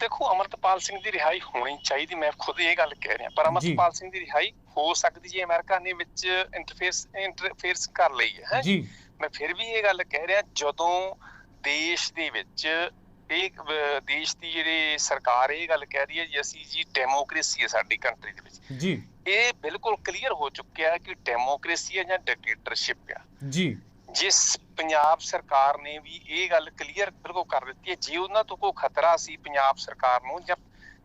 ਦੇਖੋ ਅਮਰਤਪਾਲ ਸਿੰਘ ਦੀ ਰਿਹਾਈ ਹੋਣੀ ਚਾਹੀਦੀ ਮੈਂ ਖੁਦ ਇਹ ਗੱਲ ਕਹਿ ਰਿਹਾ। ਪਰ ਅਮਰਤਪਾਲ ਸਿੰਘ ਦੀ ਰਿਹਾਈ ਹੋ ਸਕਦੀ ਜੇ ਅਮਰੀਕਾ ਨੇ ਵਿੱਚ ਇੰਟਰਫੇਸ ਇੰਟਰਫੇਅਰਸ ਕਰ ਲਈ ਹੈ ਹੈਂ। ਜੀ। ਮੈਂ ਫਿਰ ਵੀ ਇਹ ਗੱਲ ਕਹਿ ਰਿਹਾ ਜਦੋਂ ਦੇਸ਼ ਦੇ ਵਿੱਚ ਇਹ ਦੇਸ਼ ਦੀ ਜਿਹੜੀ ਸਰਕਾਰ ਇਹ ਗੱਲ ਕਹਿ ਰਹੀ ਹੈ ਜੀ ਅਸੀਂ ਜੀ ਡੈਮੋਕ੍ਰੇਸੀ ਹੈ ਸਾਡੀ ਕੰਟਰੀ ਦੇ ਵਿੱਚ। ਜੀ। ਇਹ ਬਿਲਕੁਲ ਕਲੀਅਰ ਹੋ ਚੁੱਕਿਆ ਹੈ ਕਿ ਡੈਮੋਕ੍ਰੇਸੀ ਹੈ ਜਾਂ ਡਿਕਟੇਟਰਸ਼ਿਪ ਆ। ਜੀ। ਜਿਸ ਪੰਜਾਬ ਸਰਕਾਰ ਨੇ ਵੀ ਇਹ ਗੱਲ ਕਲੀਅਰ ਬਿਲਕੁਲ ਕਰ ਦਿੱਤੀ ਹੈ। ਜੇ ਉਹਨਾਂ ਤੋਂ ਕੋਈ ਖਤਰਾ ਸੀ ਪੰਜਾਬ ਸਰਕਾਰ ਨੂੰ ਜਾਂ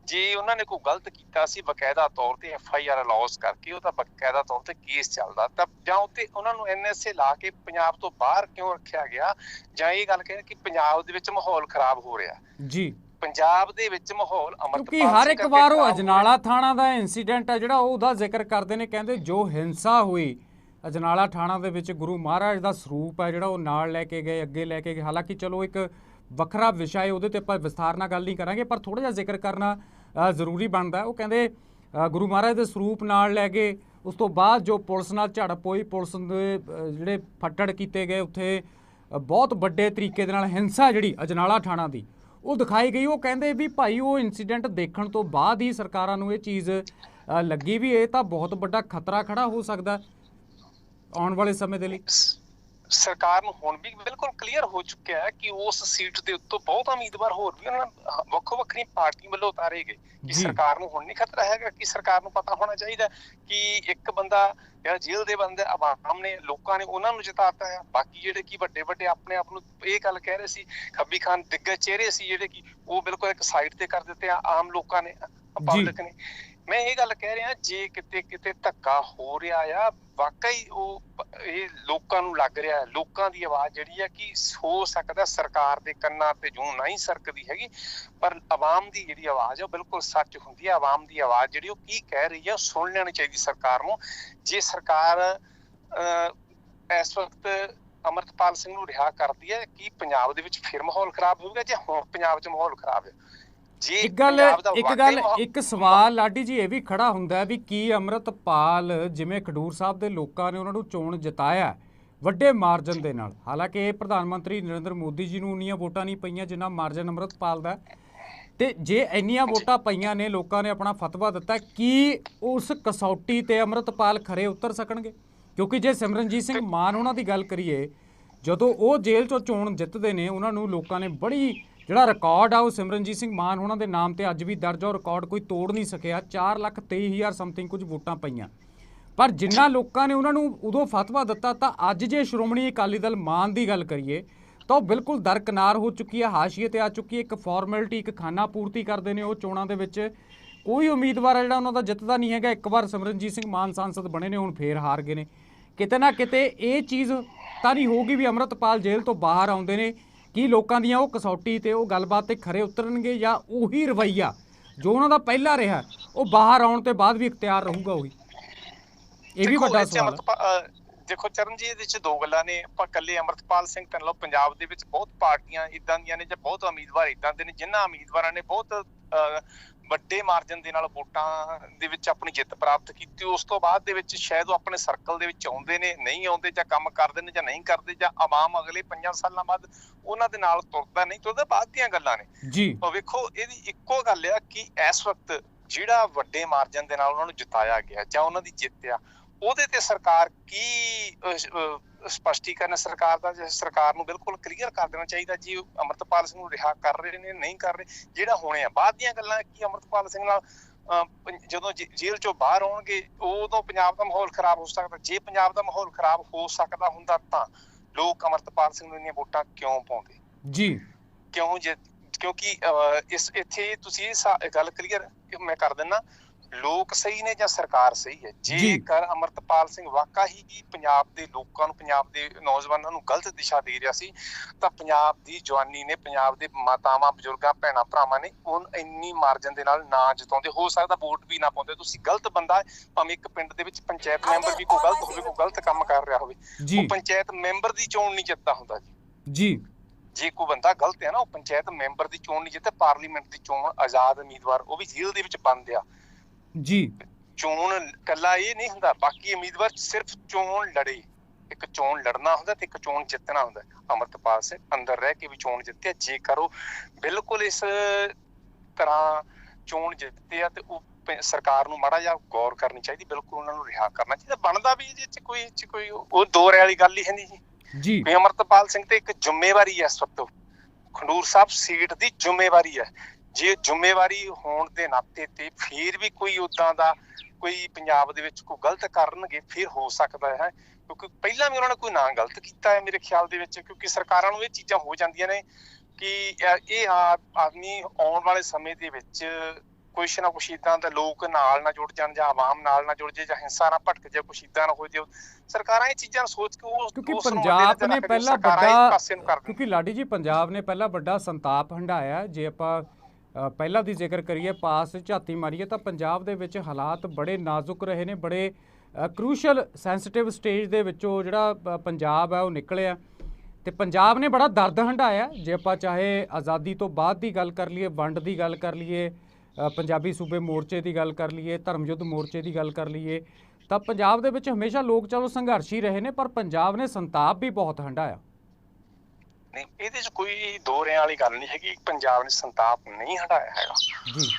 ਜੇ ਉਹਨਾਂ ਨੇ ਕੋਈ ਗਲਤ ਕੀਤਾ ਸੀ ਬਕਾਇਦਾ ਤੌਰ ਤੇ ਐਫ ਆਈ ਆਰ ਲੌਸ ਕਰਕੇ ਉਹਦਾ ਬਕਾਇਦਾ ਤੌਰ ਤੇ ਕੇਸ ਚੱਲਦਾ ਤਾਂ ਜਾਂ ਉੱਤੇ ਉਹਨਾਂ ਨੂੰ ਐਨ ਐਸ ਏ ਲਾ ਕੇ ਪੰਜਾਬ ਤੋਂ ਬਾਹਰ ਕਿਉਂ ਰੱਖਿਆ ਗਿਆ ਜਾਂ ਇਹ ਗੱਲ ਕਹਿੰਦੇ ਕਿ ਪੰਜਾਬ ਦੇ ਵਿੱਚ ਮਾਹੌਲ ਖਰਾਬ ਹੋ ਰਿਹਾ। ਜੀ। ਪੰਜਾਬ ਦੇ ਵਿੱਚ ਮਾਹੌਲ ਅਮਰਤਪਾਲ ਕਿਉਂਕਿ ਹਰ ਇੱਕ ਵਾਰ ਉਹ ਅਜਨਾਲਾ ਥਾਣਾ ਦਾ ਇਨਸੀਡੈਂਟ ਹੈ ਜਿਹੜਾ ਉਹਦਾ ਜ਼ਿਕਰ ਕਰਦੇ ਨੇ ਕਹਿੰਦੇ ਜੋ ਹਿੰਸਾ ਹੋਈ ਅਜਨਾਲਾ ਥਾਣਾ ਦੇ ਵਿੱਚ ਗੁਰੂ ਮਹਾਰਾਜ ਦਾ ਸਰੂਪ ਹੈ ਜਿਹੜਾ ਉਹ ਨਾਲ ਲੈ ਕੇ ਗਏ, ਅੱਗੇ ਲੈ ਕੇ ਗਏ। ਹਾਲਾਂਕਿ ਚਲੋ ਇੱਕ ਵੱਖਰਾ ਵਿਸ਼ਾ ਹੈ, ਉਹਦੇ ਤੇ ਆਪਾਂ ਵਿਸਥਾਰ ਨਾਲ ਗੱਲ ਨਹੀਂ ਕਰਾਂਗੇ, ਪਰ ਥੋੜਾ ਜਿਹਾ ਜ਼ਿਕਰ ਕਰਨਾ ਜ਼ਰੂਰੀ ਬਣਦਾ। ਉਹ ਕਹਿੰਦੇ ਗੁਰੂ ਮਹਾਰਾਜ ਦੇ ਸਰੂਪ ਨਾਲ ਲੈ ਗਏ ਉਸ ਤੋਂ ਬਾਅਦ ਜੋ ਪੁਲਿਸ ਨਾਲ ਝੜਪ ਹੋਈ, ਪੁਲਿਸ ਦੇ ਜਿਹੜੇ ਫੱਟੜ ਕੀਤੇ ਗਏ ਉੱਥੇ ਬਹੁਤ ਵੱਡੇ ਤਰੀਕੇ ਦੇ ਨਾਲ ਹਿੰਸਾ ਜਿਹੜੀ ਅਜਨਾਲਾ ਥਾਣਾ ਦੀ, ਉਹ ਦਿਖਾਈ ਗਈ। ਉਹ ਕਹਿੰਦੇ ਵੀ ਭਾਈ, ਉਹ ਇਨਸੀਡੈਂਟ ਦੇਖਣ ਤੋਂ ਬਾਅਦ ਹੀ ਸਰਕਾਰਾਂ ਨੂੰ ਇਹ ਚੀਜ਼ ਲੱਗੀ ਵੀ ਇਹ ਤਾਂ ਬਹੁਤ ਵੱਡਾ ਖਤਰਾ ਖੜਾ ਹੋ ਸਕਦਾ। ਆਉਣ ਵਾਲੇ ਸਮੇਂ ਦੇ ਲਈ? ਸਰਕਾਰ ਨੂੰ ਹੁਣ ਵੀ ਬਿਲਕੁਲ ਕਲੀਅਰ ਹੋ ਚੁੱਕਿਆ ਹੈ ਕਿ ਉਸ ਸੀਟ ਦੇ ਉੱਤੇ ਬਹੁਤ ਉਮੀਦਵਾਰ ਹੋਰ ਵੀ ਉਹਨਾਂ ਵੱਖੋ ਵੱਖਰੀ ਪਾਰਟੀ ਵੱਲੋਂ ਉਤਾਰੇ ਗਏ ਕਿ। ਸਰਕਾਰ ਨੂੰ ਹੁਣ ਨਹੀਂ ਖਤਰਾ ਹੈਗਾ ਕਿ ਸਰਕਾਰ ਨੂੰ ਪਤਾ ਹੋਣਾ ਚਾਹੀਦਾ ਕਿ ਇੱਕ ਬੰਦਾ ਜਿਹੜਾ ਜੇਲ੍ਹ ਦੇ ਬੰਦੇ ਆਵਾਮ ਨੇ ਲੋਕਾਂ ਨੇ ਉਹਨਾਂ ਨੂੰ ਜਿਤਾਤਾ ਹੈ। ਬਾਕੀ ਜਿਹੜੇ ਕੀ ਵੱਡੇ ਵੱਡੇ ਆਪਣੇ ਆਪ ਨੂੰ ਇਹ ਗੱਲ ਕਹਿ ਰਹੇ ਸੀ ਖੱਬੀ ਖਾਨ ਦਿੱਗਜ ਚਿਹਰੇ ਸੀ ਜਿਹੜੇ ਕਿ ਉਹ ਬਿਲਕੁਲ ਇੱਕ ਸਾਈਡ ਤੇ ਕਰ ਦਿੱਤੇ ਆ ਆਮ ਲੋਕਾਂ ਨੇ ਪਬਲਿਕ ਨੇ। ਮੈਂ ਇਹ ਗੱਲ ਕਹਿ ਰਿਹਾ ਜੇ ਕਿਤੇ ਕਿਤੇ ਧੱਕਾ ਹੋ ਰਿਹਾ ਆ ਵਾਕਈ ਉਹ ਇਹ ਲੋਕਾਂ ਨੂੰ ਲੱਗ ਰਿਹਾ ਲੋਕਾਂ ਦੀ ਆਵਾਜ਼ ਜਿਹੜੀ ਆ ਕਿ ਹੋ ਸਕਦਾ ਸਰਕਾਰ ਦੇ ਕੰਨਾਂ ਤੇ ਜੂੰ ਨਹੀਂ ਸਰਕਦੀ ਹੈਗੀ ਪਰ ਆਵਾਮ ਦੀ ਜਿਹੜੀ ਆਵਾਜ਼ ਹੈ ਉਹ ਬਿਲਕੁਲ ਸੱਚ ਹੁੰਦੀ ਹੈ ਆਵਾਮ ਦੀ ਆਵਾਜ਼ ਜਿਹੜੀ ਉਹ ਕੀ ਕਹਿ ਰਹੀ ਹੈ ਉਹ ਸੁਣ ਲੈਣੀ ਚਾਹੀਦੀ ਸਰਕਾਰ ਨੂੰ। ਜੇ ਸਰਕਾਰ ਅਹ, ਇਸ ਵਕਤ ਅਮਰਤਪਾਲ ਸਿੰਘ ਨੂੰ ਰਿਹਾ ਕਰਦੀ ਹੈ ਕਿ ਪੰਜਾਬ ਦੇ ਵਿੱਚ ਫਿਰ ਮਾਹੌਲ ਖਰਾਬ ਹੋਊਗਾ ਜਾਂ ਹੁਣ ਪੰਜਾਬ 'ਚ ਮਾਹੌਲ ਖਰਾਬ ਹੈ ਇੱਕ ਗੱਲ ਇੱਕ ਗੱਲ ਇੱਕ ਸਵਾਲ ਲਾਡੀ ਜੀ ਇਹ ਵੀ ਖੜਾ ਹੁੰਦਾ ਵੀ ਕੀ ਅੰਮ੍ਰਿਤਪਾਲ ਜਿਵੇਂ ਖਡੂਰ ਸਾਹਿਬ ਦੇ ਲੋਕਾਂ ਨੇ ਉਹਨਾਂ ਨੂੰ ਚੋਣ ਜਿਤਾਇਆ ਵੱਡੇ ਮਾਰਜਨ ਦੇ ਨਾਲ। ਹਾਲਾਂਕਿ ਇਹ ਪ੍ਰਧਾਨ ਮੰਤਰੀ ਨਰਿੰਦਰ ਮੋਦੀ ਜੀ ਨੂੰ ਉਨੀਆਂ ਵੋਟਾਂ ਨਹੀਂ ਪਈਆਂ ਜਿੰਨਾ ਮਾਰਜਨ ਅੰਮ੍ਰਿਤਪਾਲ ਦਾ। ਤੇ ਜੇ ਇੰਨੀਆਂ ਵੋਟਾਂ ਪਈਆਂ ਨੇ ਲੋਕਾਂ ਨੇ ਆਪਣਾ ਫਤਵਾ ਦਿੱਤਾ ਕੀ ਉਸ ਕਸੌਟੀ ਤੇ ਅੰਮ੍ਰਿਤਪਾਲ ਖਰੇ ਉਤਰ ਸਕਣਗੇ? ਕਿਉਂਕਿ ਜੇ ਸਿਮਰਨਜੀਤ ਸਿੰਘ ਮਾਨ ਉਹਨਾਂ ਦੀ ਗੱਲ ਕਰੀਏ ਜਦੋਂ ਉਹ ਜੇਲ੍ਹ ਚੋਂ ਚੋਣ ਜਿੱਤਦੇ ਨੇ ਉਹਨਾਂ ਨੂੰ ਲੋਕਾਂ ਨੇ ਬੜੀ ਜਿਹੜਾ ਰਿਕਾਰਡ ਆ ਉਹ ਸਿਮਰਨਜੀਤ ਸਿੰਘ ਮਾਨ ਉਹਨਾਂ ਦੇ ਨਾਮ ਤੇ ਅੱਜ ਵੀ ਦਰਜ ਆ, ਉਹ ਰਿਕਾਰਡ ਕੋਈ ਤੋੜ ਨਹੀਂ ਸਕਿਆ। 4 ਲੱਖ 23 ਹਜ਼ਾਰ ਸਮਥਿੰਗ ਕੁਝ ਵੋਟਾਂ ਪਈਆਂ। ਪਰ ਜਿੰਨਾ ਲੋਕਾਂ ਨੇ ਉਹਨਾਂ ਨੂੰ ਉਦੋਂ ਫਤਵਾ ਦਿੱਤਾ, ਤਾਂ ਅੱਜ ਜੇ ਸ਼੍ਰੋਮਣੀ ਅਕਾਲੀ ਦਲ ਮਾਨ ਦੀ ਗੱਲ ਕਰੀਏ, ਤਾਂ ਉਹ ਬਿਲਕੁਲ ਦਰਕਨਾਰ ਹੋ ਚੁੱਕੀ ਹੈ ਹਾਸ਼ੀਏ ਤੇ ਆ ਚੁੱਕੀ ਹੈ ਇੱਕ ਫਾਰਮੈਲਿਟੀ ਇੱਕ ਖਾਨਾ ਪੂਰਤੀ ਕਰਦੇ ਨੇ ਉਹ ਚੋਣਾਂ ਦੇ ਵਿੱਚ। ਕੋਈ ਉਮੀਦਵਾਰ ਜਿਹੜਾ ਉਹਨਾਂ ਦਾ ਜਿੱਤਦਾ ਨਹੀਂ ਹੈਗਾ। ਇੱਕ ਵਾਰ ਸਿਮਰਨਜੀਤ ਸਿੰਘ ਮਾਨ ਸੰਸਦ ਬਣੇ ਨੇ, ਹੁਣ ਫੇਰ ਹਾਰ ਗਏ ਨੇ। ਕਿਤੇ ਨਾ ਕਿਤੇ ਇਹ ਚੀਜ਼ ਤਾਂ ਨਹੀਂ ਹੋਊਗੀ ਵੀ ਅੰਮ੍ਰਿਤਪਾਲ ਜੇਲ੍ਹ ਤੋਂ ਬਾਹਰ ਆਉਂਦੇ ਨੇ। ਕੀ ਲੋਕਾਂ ਦੀਆਂ ਉਹ ਕਸੌਟੀ ਤੇ ਉਹ ਗੱਲਬਾਤ ਤੇ ਖਰੇ ਉਤਰਨਗੇ ਜਾਂ ਉਹੀ ਰਵਈਆ ਜੋ ਉਹਨਾਂ ਦਾ ਪਹਿਲਾਂ ਰਿਹਾ ਉਹ ਬਾਹਰ ਆਉਣ ਤੇ ਬਾਅਦ ਵੀ ਇਖਤਿਆਰ ਰਹੂਗਾ ਉਹੀ? ਇਹ ਵੀ ਵੱਡਾ ਸਵਾਲ ਹੈ। ਦੇਖੋ ਚਰਨਜੀਤ ਇਹਦੇ ਵਿੱਚ ਦੋ ਗੱਲਾਂ ਨੇ। ਆਪਾਂ ਕੱਲੇ ਅੰਮ੍ਰਿਤਪਾਲ ਸਿੰਘ ਢਿੱਲੋਂ ਪੰਜਾਬ ਦੇ ਵਿੱਚ ਬਹੁਤ ਪਾਰਟੀਆਂ ਇਦਾਂ ਦੀਆਂ ਨੇ ਜਾਂ ਬਹੁਤ ਉਮੀਦਵਾਰ ਇਦਾਂ ਦੇ ਨੇ ਜਿਨ੍ਹਾਂ ਉਮੀਦਵਾਰਾਂ ਨੇ ਬਹੁਤ ਵੱਡੇ ਮਾਰਜਨ ਦੇ ਨਾਲ ਵੋਟਾਂ ਦੇ ਵਿੱਚ ਆਪਣੀ ਜਿੱਤ ਪ੍ਰਾਪਤ ਕੀਤੀ ਉਸ ਤੋਂ ਬਾਅਦ ਦੇ ਵਿੱਚ ਸ਼ਾਇਦ ਉਹ ਆਪਣੇ ਸਰਕਲ ਦੇ ਵਿੱਚ ਆਉਂਦੇ ਨੇ ਨਹੀਂ ਆਉਂਦੇ ਜਾਂ ਕੰਮ ਕਰਦੇ ਨੇ ਜਾਂ ਨਹੀਂ ਕਰਦੇ ਜਾਂ ਆਵਾਮ ਅਗਲੇ 5 ਸਾਲਾਂ ਬਾਅਦ ਉਹਨਾਂ ਦੇ ਨਾਲ ਤੁਰਦਾ ਨਹੀਂ ਤੁਰਦਾ ਬਾਅਦ ਦੀਆਂ ਗੱਲਾਂ ਨੇ। ਜੀ। ਵੇਖੋ ਇਹਦੀ ਇੱਕੋ ਗੱਲ ਆ ਕਿ ਇਸ ਵਕਤ ਜਿਹੜਾ ਵੱਡੇ ਮਾਰਜਨ ਦੇ ਨਾਲ ਉਹਨਾਂ ਨੂੰ ਜਿਤਾਇਆ ਗਿਆ ਜਾਂ ਉਹਨਾਂ ਦੀ ਜਿੱਤ ਆ ਉਹਦੇ ਤੇ ਸਰਕਾਰ ਕੀ ਸਪਸ਼ਟੀਕਰਨ ਸਰਕਾਰ ਦਾ? ਜੇ ਸਰਕਾਰ ਨੂੰ ਬਿਲਕੁਲ ਕਲੀਅਰ ਕਰ ਦੇਣਾ ਚਾਹੀਦਾ ਜੀ ਅਮਰਤਪਾਲ ਸਿੰਘ ਨੂੰ ਰਿਹਾ ਕਰ ਰਹੇ ਨੇ ਨਹੀਂ ਕਰ ਰਹੇ ਜਿਹੜਾ ਹੋਣੇ ਆ। ਬਾਅਦ ਦੀਆਂ ਗੱਲਾਂ ਕੀ ਅਮਰਤਪਾਲ ਸਿੰਘ ਨਾਲ? ਜਦੋਂ ਜੇਲ੍ਹ ਚੋਂ ਬਾਹਰ ਆਉਣਗੇ ਉਦੋਂ ਪੰਜਾਬ ਦਾ ਮਾਹੌਲ ਖਰਾਬ ਹੋ ਸਕਦਾ। ਜੇ ਪੰਜਾਬ ਦਾ ਮਾਹੌਲ ਖਰਾਬ ਹੋ ਸਕਦਾ ਹੁੰਦਾ ਤਾਂ ਲੋਕ ਅਮਰਤਪਾਲ ਸਿੰਘ ਨੂੰ ਇੰਨੀਆਂ ਵੋਟਾਂ ਕਿਉਂ ਪਾਉਂਦੇ? ਜੀ। ਕਿਉਂ ਜੇ ਕਿਉਂਕਿ ਇਸ ਇੱਥੇ ਤੁਸੀਂ ਗੱਲ ਕਲੀਅਰ ਮੈਂ ਕਰ ਦਿੰਨਾ। ਲੋਕ ਸਹੀ ਨੇ ਜਾਂ ਸਰਕਾਰ ਸਹੀ ਹੈ। ਜੇਕਰ ਅਮਰਤਪਾਲ ਸਿੰਘ ਵਾਕਈ ਹੀ ਪੰਜਾਬ ਦੇ ਲੋਕਾਂ ਨੂੰ ਪੰਜਾਬ ਦੇ ਨੌਜਵਾਨਾਂ ਨੂੰ ਗਲਤ ਦਿਸ਼ਾ ਦੇ ਰਿਹਾ ਸੀ ਤਾਂ ਪੰਜਾਬ ਦੀ ਜਵਾਨੀ ਨੇ ਪੰਜਾਬ ਦੇ ਮਾਤਾਵਾਂ ਬਜ਼ੁਰਗਾਂ ਭੈਣਾਂ ਭਰਾਵਾਂ ਨੇ ਉਹ ਇੰਨੀ ਮਾਰਜਨ ਦੇ ਨਾਲ ਨਾ ਜਿਤਾਉਂਦੇ। ਹੋ ਸਕਦਾ ਵੋਟ ਵੀ ਨਾ ਪਾਉਂਦੇ। ਤੁਸੀਂ ਗਲਤ ਬੰਦਾ ਹੈ, ਭਾਵੇਂ ਇੱਕ ਪਿੰਡ ਦੇ ਵਿੱਚ ਪੰਚਾਇਤ ਮੈਂਬਰ ਵੀ ਕੋਈ ਗਲਤ ਹੋਵੇ ਕੋਈ ਗਲਤ ਕੰਮ ਕਰ ਰਿਹਾ ਹੋਵੇ ਉਹ ਪੰਚਾਇਤ ਮੈਂਬਰ ਦੀ ਚੋਣ ਨਹੀਂ ਜਿੱਤਦਾ ਹੁੰਦਾ ਜੀ। ਜੀ। ਜੇ ਕੋਈ ਬੰਦਾ ਗਲਤ ਹੈ ਨਾ ਉਹ ਪੰਚਾਇਤ ਮੈਂਬਰ ਦੀ ਚੋਣ ਨਹੀਂ ਜਿੱਤੇ ਪਾਰਲੀਮੈਂਟ ਦੀ ਚੋਣ ਆਜ਼ਾਦ ਉਮੀਦਵਾਰ ਉਹ ਵੀ ਜੇਲ੍ਹ ਦੇ ਵਿੱਚ ਬੰਦ ਆ। ਜੀ। ਚੋਣ ਕੱਲਾ ਇਹ ਨਹੀਂ ਹੁੰਦਾ ਬਾਕੀ ਉਮੀਦਵਾਰ ਸਿਰਫ ਚੋਣ ਲੜੇ। ਇੱਕ ਚੋਣ ਲੜਨਾ ਹੁੰਦਾ ਤੇ ਇੱਕ ਚੋਣ ਜਿੱਤਣਾ ਹੁੰਦਾ। ਅਮਰਤਪਾਲ ਸਿੰਘ ਅੰਦਰ ਰਹਿ ਕੇ ਵੀ ਚੋਣ ਜਿੱਤਿਆ। ਜੇਕਰ ਉਹ ਬਿਲਕੁਲ ਇਸ ਤਰ੍ਹਾਂ ਚੋਣ ਜਿੱਤਦੇ ਆ ਤੇ ਉਹ ਸਰਕਾਰ ਨੂੰ ਮਾੜਾ ਜਿਹਾ ਗੌਰ ਕਰਨੀ ਚਾਹੀਦੀ ਬਿਲਕੁਲ ਉਹਨਾਂ ਨੂੰ ਰਿਹਾ ਕਰਨਾ ਚਾਹੀਦਾ। ਬਣਦਾ ਵੀ ਇਹਦੇ ਚ ਕੋਈ ਇਹ ਚ ਕੋਈ ਉਹ ਦੋ ਰਾਏ ਵਾਲੀ ਗੱਲ ਹੀ ਹੈ ਨਹੀਂ ਜੀ। ਜੀ। ਵੀ ਅਮਰਤਪਾਲ ਸਿੰਘ ਤੇ ਇੱਕ ਜ਼ਿੰਮੇਵਾਰੀ ਹੈ ਸਭ ਤੋਂ ਖੰਡੂਰ ਸਾਹਿਬ ਸੀਟ ਦੀ ਜ਼ਿੰਮੇਵਾਰੀ ਹੈ। ਜੇ ਜ਼ਿੰਮੇਵਾਰੀ ਹੋਣ ਦੇ ਨਾਤੇ ਤੇ ਫਿਰ ਵੀ ਕੋਈ ਉਦਾਂ ਦਾ ਕੋਈ ਪੰਜਾਬ ਦੇ ਵਿੱਚ ਕੋਈ ਗਲਤ ਕਰਨਗੇ ਫਿਰ ਹੋ ਸਕਦਾ ਹੈ ਕਿਉਂਕਿ ਪਹਿਲਾਂ ਵੀ ਉਹਨਾਂ ਨੇ ਕੋਈ ਨਾ ਗਲਤ ਕੀਤਾ ਹੈ ਮੇਰੇ ਖਿਆਲ ਦੇ ਵਿੱਚ ਕਿਉਂਕਿ ਸਰਕਾਰਾਂ ਨੂੰ ਇਹ ਚੀਜ਼ਾਂ ਹੋ ਜਾਂਦੀਆਂ ਨੇ ਕਿ ਇਹ- ਆਦਮੀ ਆਉਣ ਵਾਲੇ ਸਮੇਂ ਦੇ ਵਿੱਚ ਕੁਛ ਨਾ ਕੁਛ ਇਦਾਂ ਦਾ ਲੋਕ ਨਾਲ ਨਾ ਜੁੜ ਜਾਣ ਜਾਂ ਆਵਾਮ ਨਾਲ ਨਾ ਜੁੜ ਜੇ ਜਾਂ ਹਿੰਸਾ ਨਾ ਭਟਕ ਜੇ ਕੁਛ ਇਦਾਂ ਨਾ ਹੋ ਜੇ ਸਰਕਾਰਾਂ ਇਹ ਚੀਜ਼ਾਂ ਨੂੰ ਸੋਚ ਕੇ ਉਹ ਕਿਉਂਕਿ ਉਸ ਨੂੰ ਪੰਜਾਬ ਨੇ ਪਹਿਲਾਂ ਵੱਡਾ-। ਕਿਉਂਕਿ ਲਾਡੀ ਜੀ ਪੰਜਾਬ ਨੇ ਪਹਿਲਾਂ ਵੱਡਾ ਸੰਤਾਪ ਹੰਢਾਇਆ ਜੇ ਆਪਾਂ ਪਹਿਲਾਂ ਦੀ ਜ਼ਿਕਰ ਕਰੀਏ, ਪਾਸ ਝਾਤੀ ਮਾਰੀਏ ਤਾਂ ਪੰਜਾਬ ਦੇ ਵਿੱਚ ਹਾਲਾਤ ਬੜੇ ਨਾਜ਼ੁਕ ਰਹੇ ਨੇ, ਬੜੇ ਕ੍ਰੂਸ਼ਲ ਸੈਂਸਿਟਿਵ ਸਟੇਜ ਦੇ ਵਿੱਚੋਂ ਜਿਹੜਾ ਪੰਜਾਬ ਹੈ ਉਹ ਨਿਕਲਿਆ। ਤੇ ਪੰਜਾਬ ਨੇ ਬੜਾ ਦਰਦ ਹੰਢਾਇਆ। ਜੇ ਆਪਾਂ ਚਾਹੇ ਆਜ਼ਾਦੀ ਤੋਂ ਬਾਅਦ ਦੀ ਗੱਲ ਕਰ ਲਈਏ, ਵੰਡ ਦੀ ਗੱਲ ਕਰ ਲਈਏ ਪੰਜਾਬੀ ਸੂਬੇ ਮੋਰਚੇ ਦੀ ਗੱਲ ਕਰ ਲਈਏ, ਧਰਮਯੁੱਧ ਮੋਰਚੇ ਦੀ ਗੱਲ ਕਰ ਲਈਏ, ਤਾਂ ਪੰਜਾਬ ਦੇ ਵਿੱਚ ਹਮੇਸ਼ਾ ਲੋਕ ਚਲੋ ਸੰਘਰਸ਼ੀ ਰਹੇ ਨੇ, ਪਰ ਪੰਜਾਬ ਨੇ ਸੰਤਾਪ ਵੀ ਬਹੁਤ ਹੰਢਾਇਆ। ਨਹੀਂ ਇਹਦੇ 'ਚ ਕੋਈ ਦੋ ਰਿਆਂ ਵਾਲੀ ਗੱਲ ਨਹੀਂ ਹੈਗੀ ਪੰਜਾਬ ਨੇ ਸੰਤਾਪ ਨਹੀਂ ਹਟਾਇਆ ਹੈਗਾ। ਜੀ।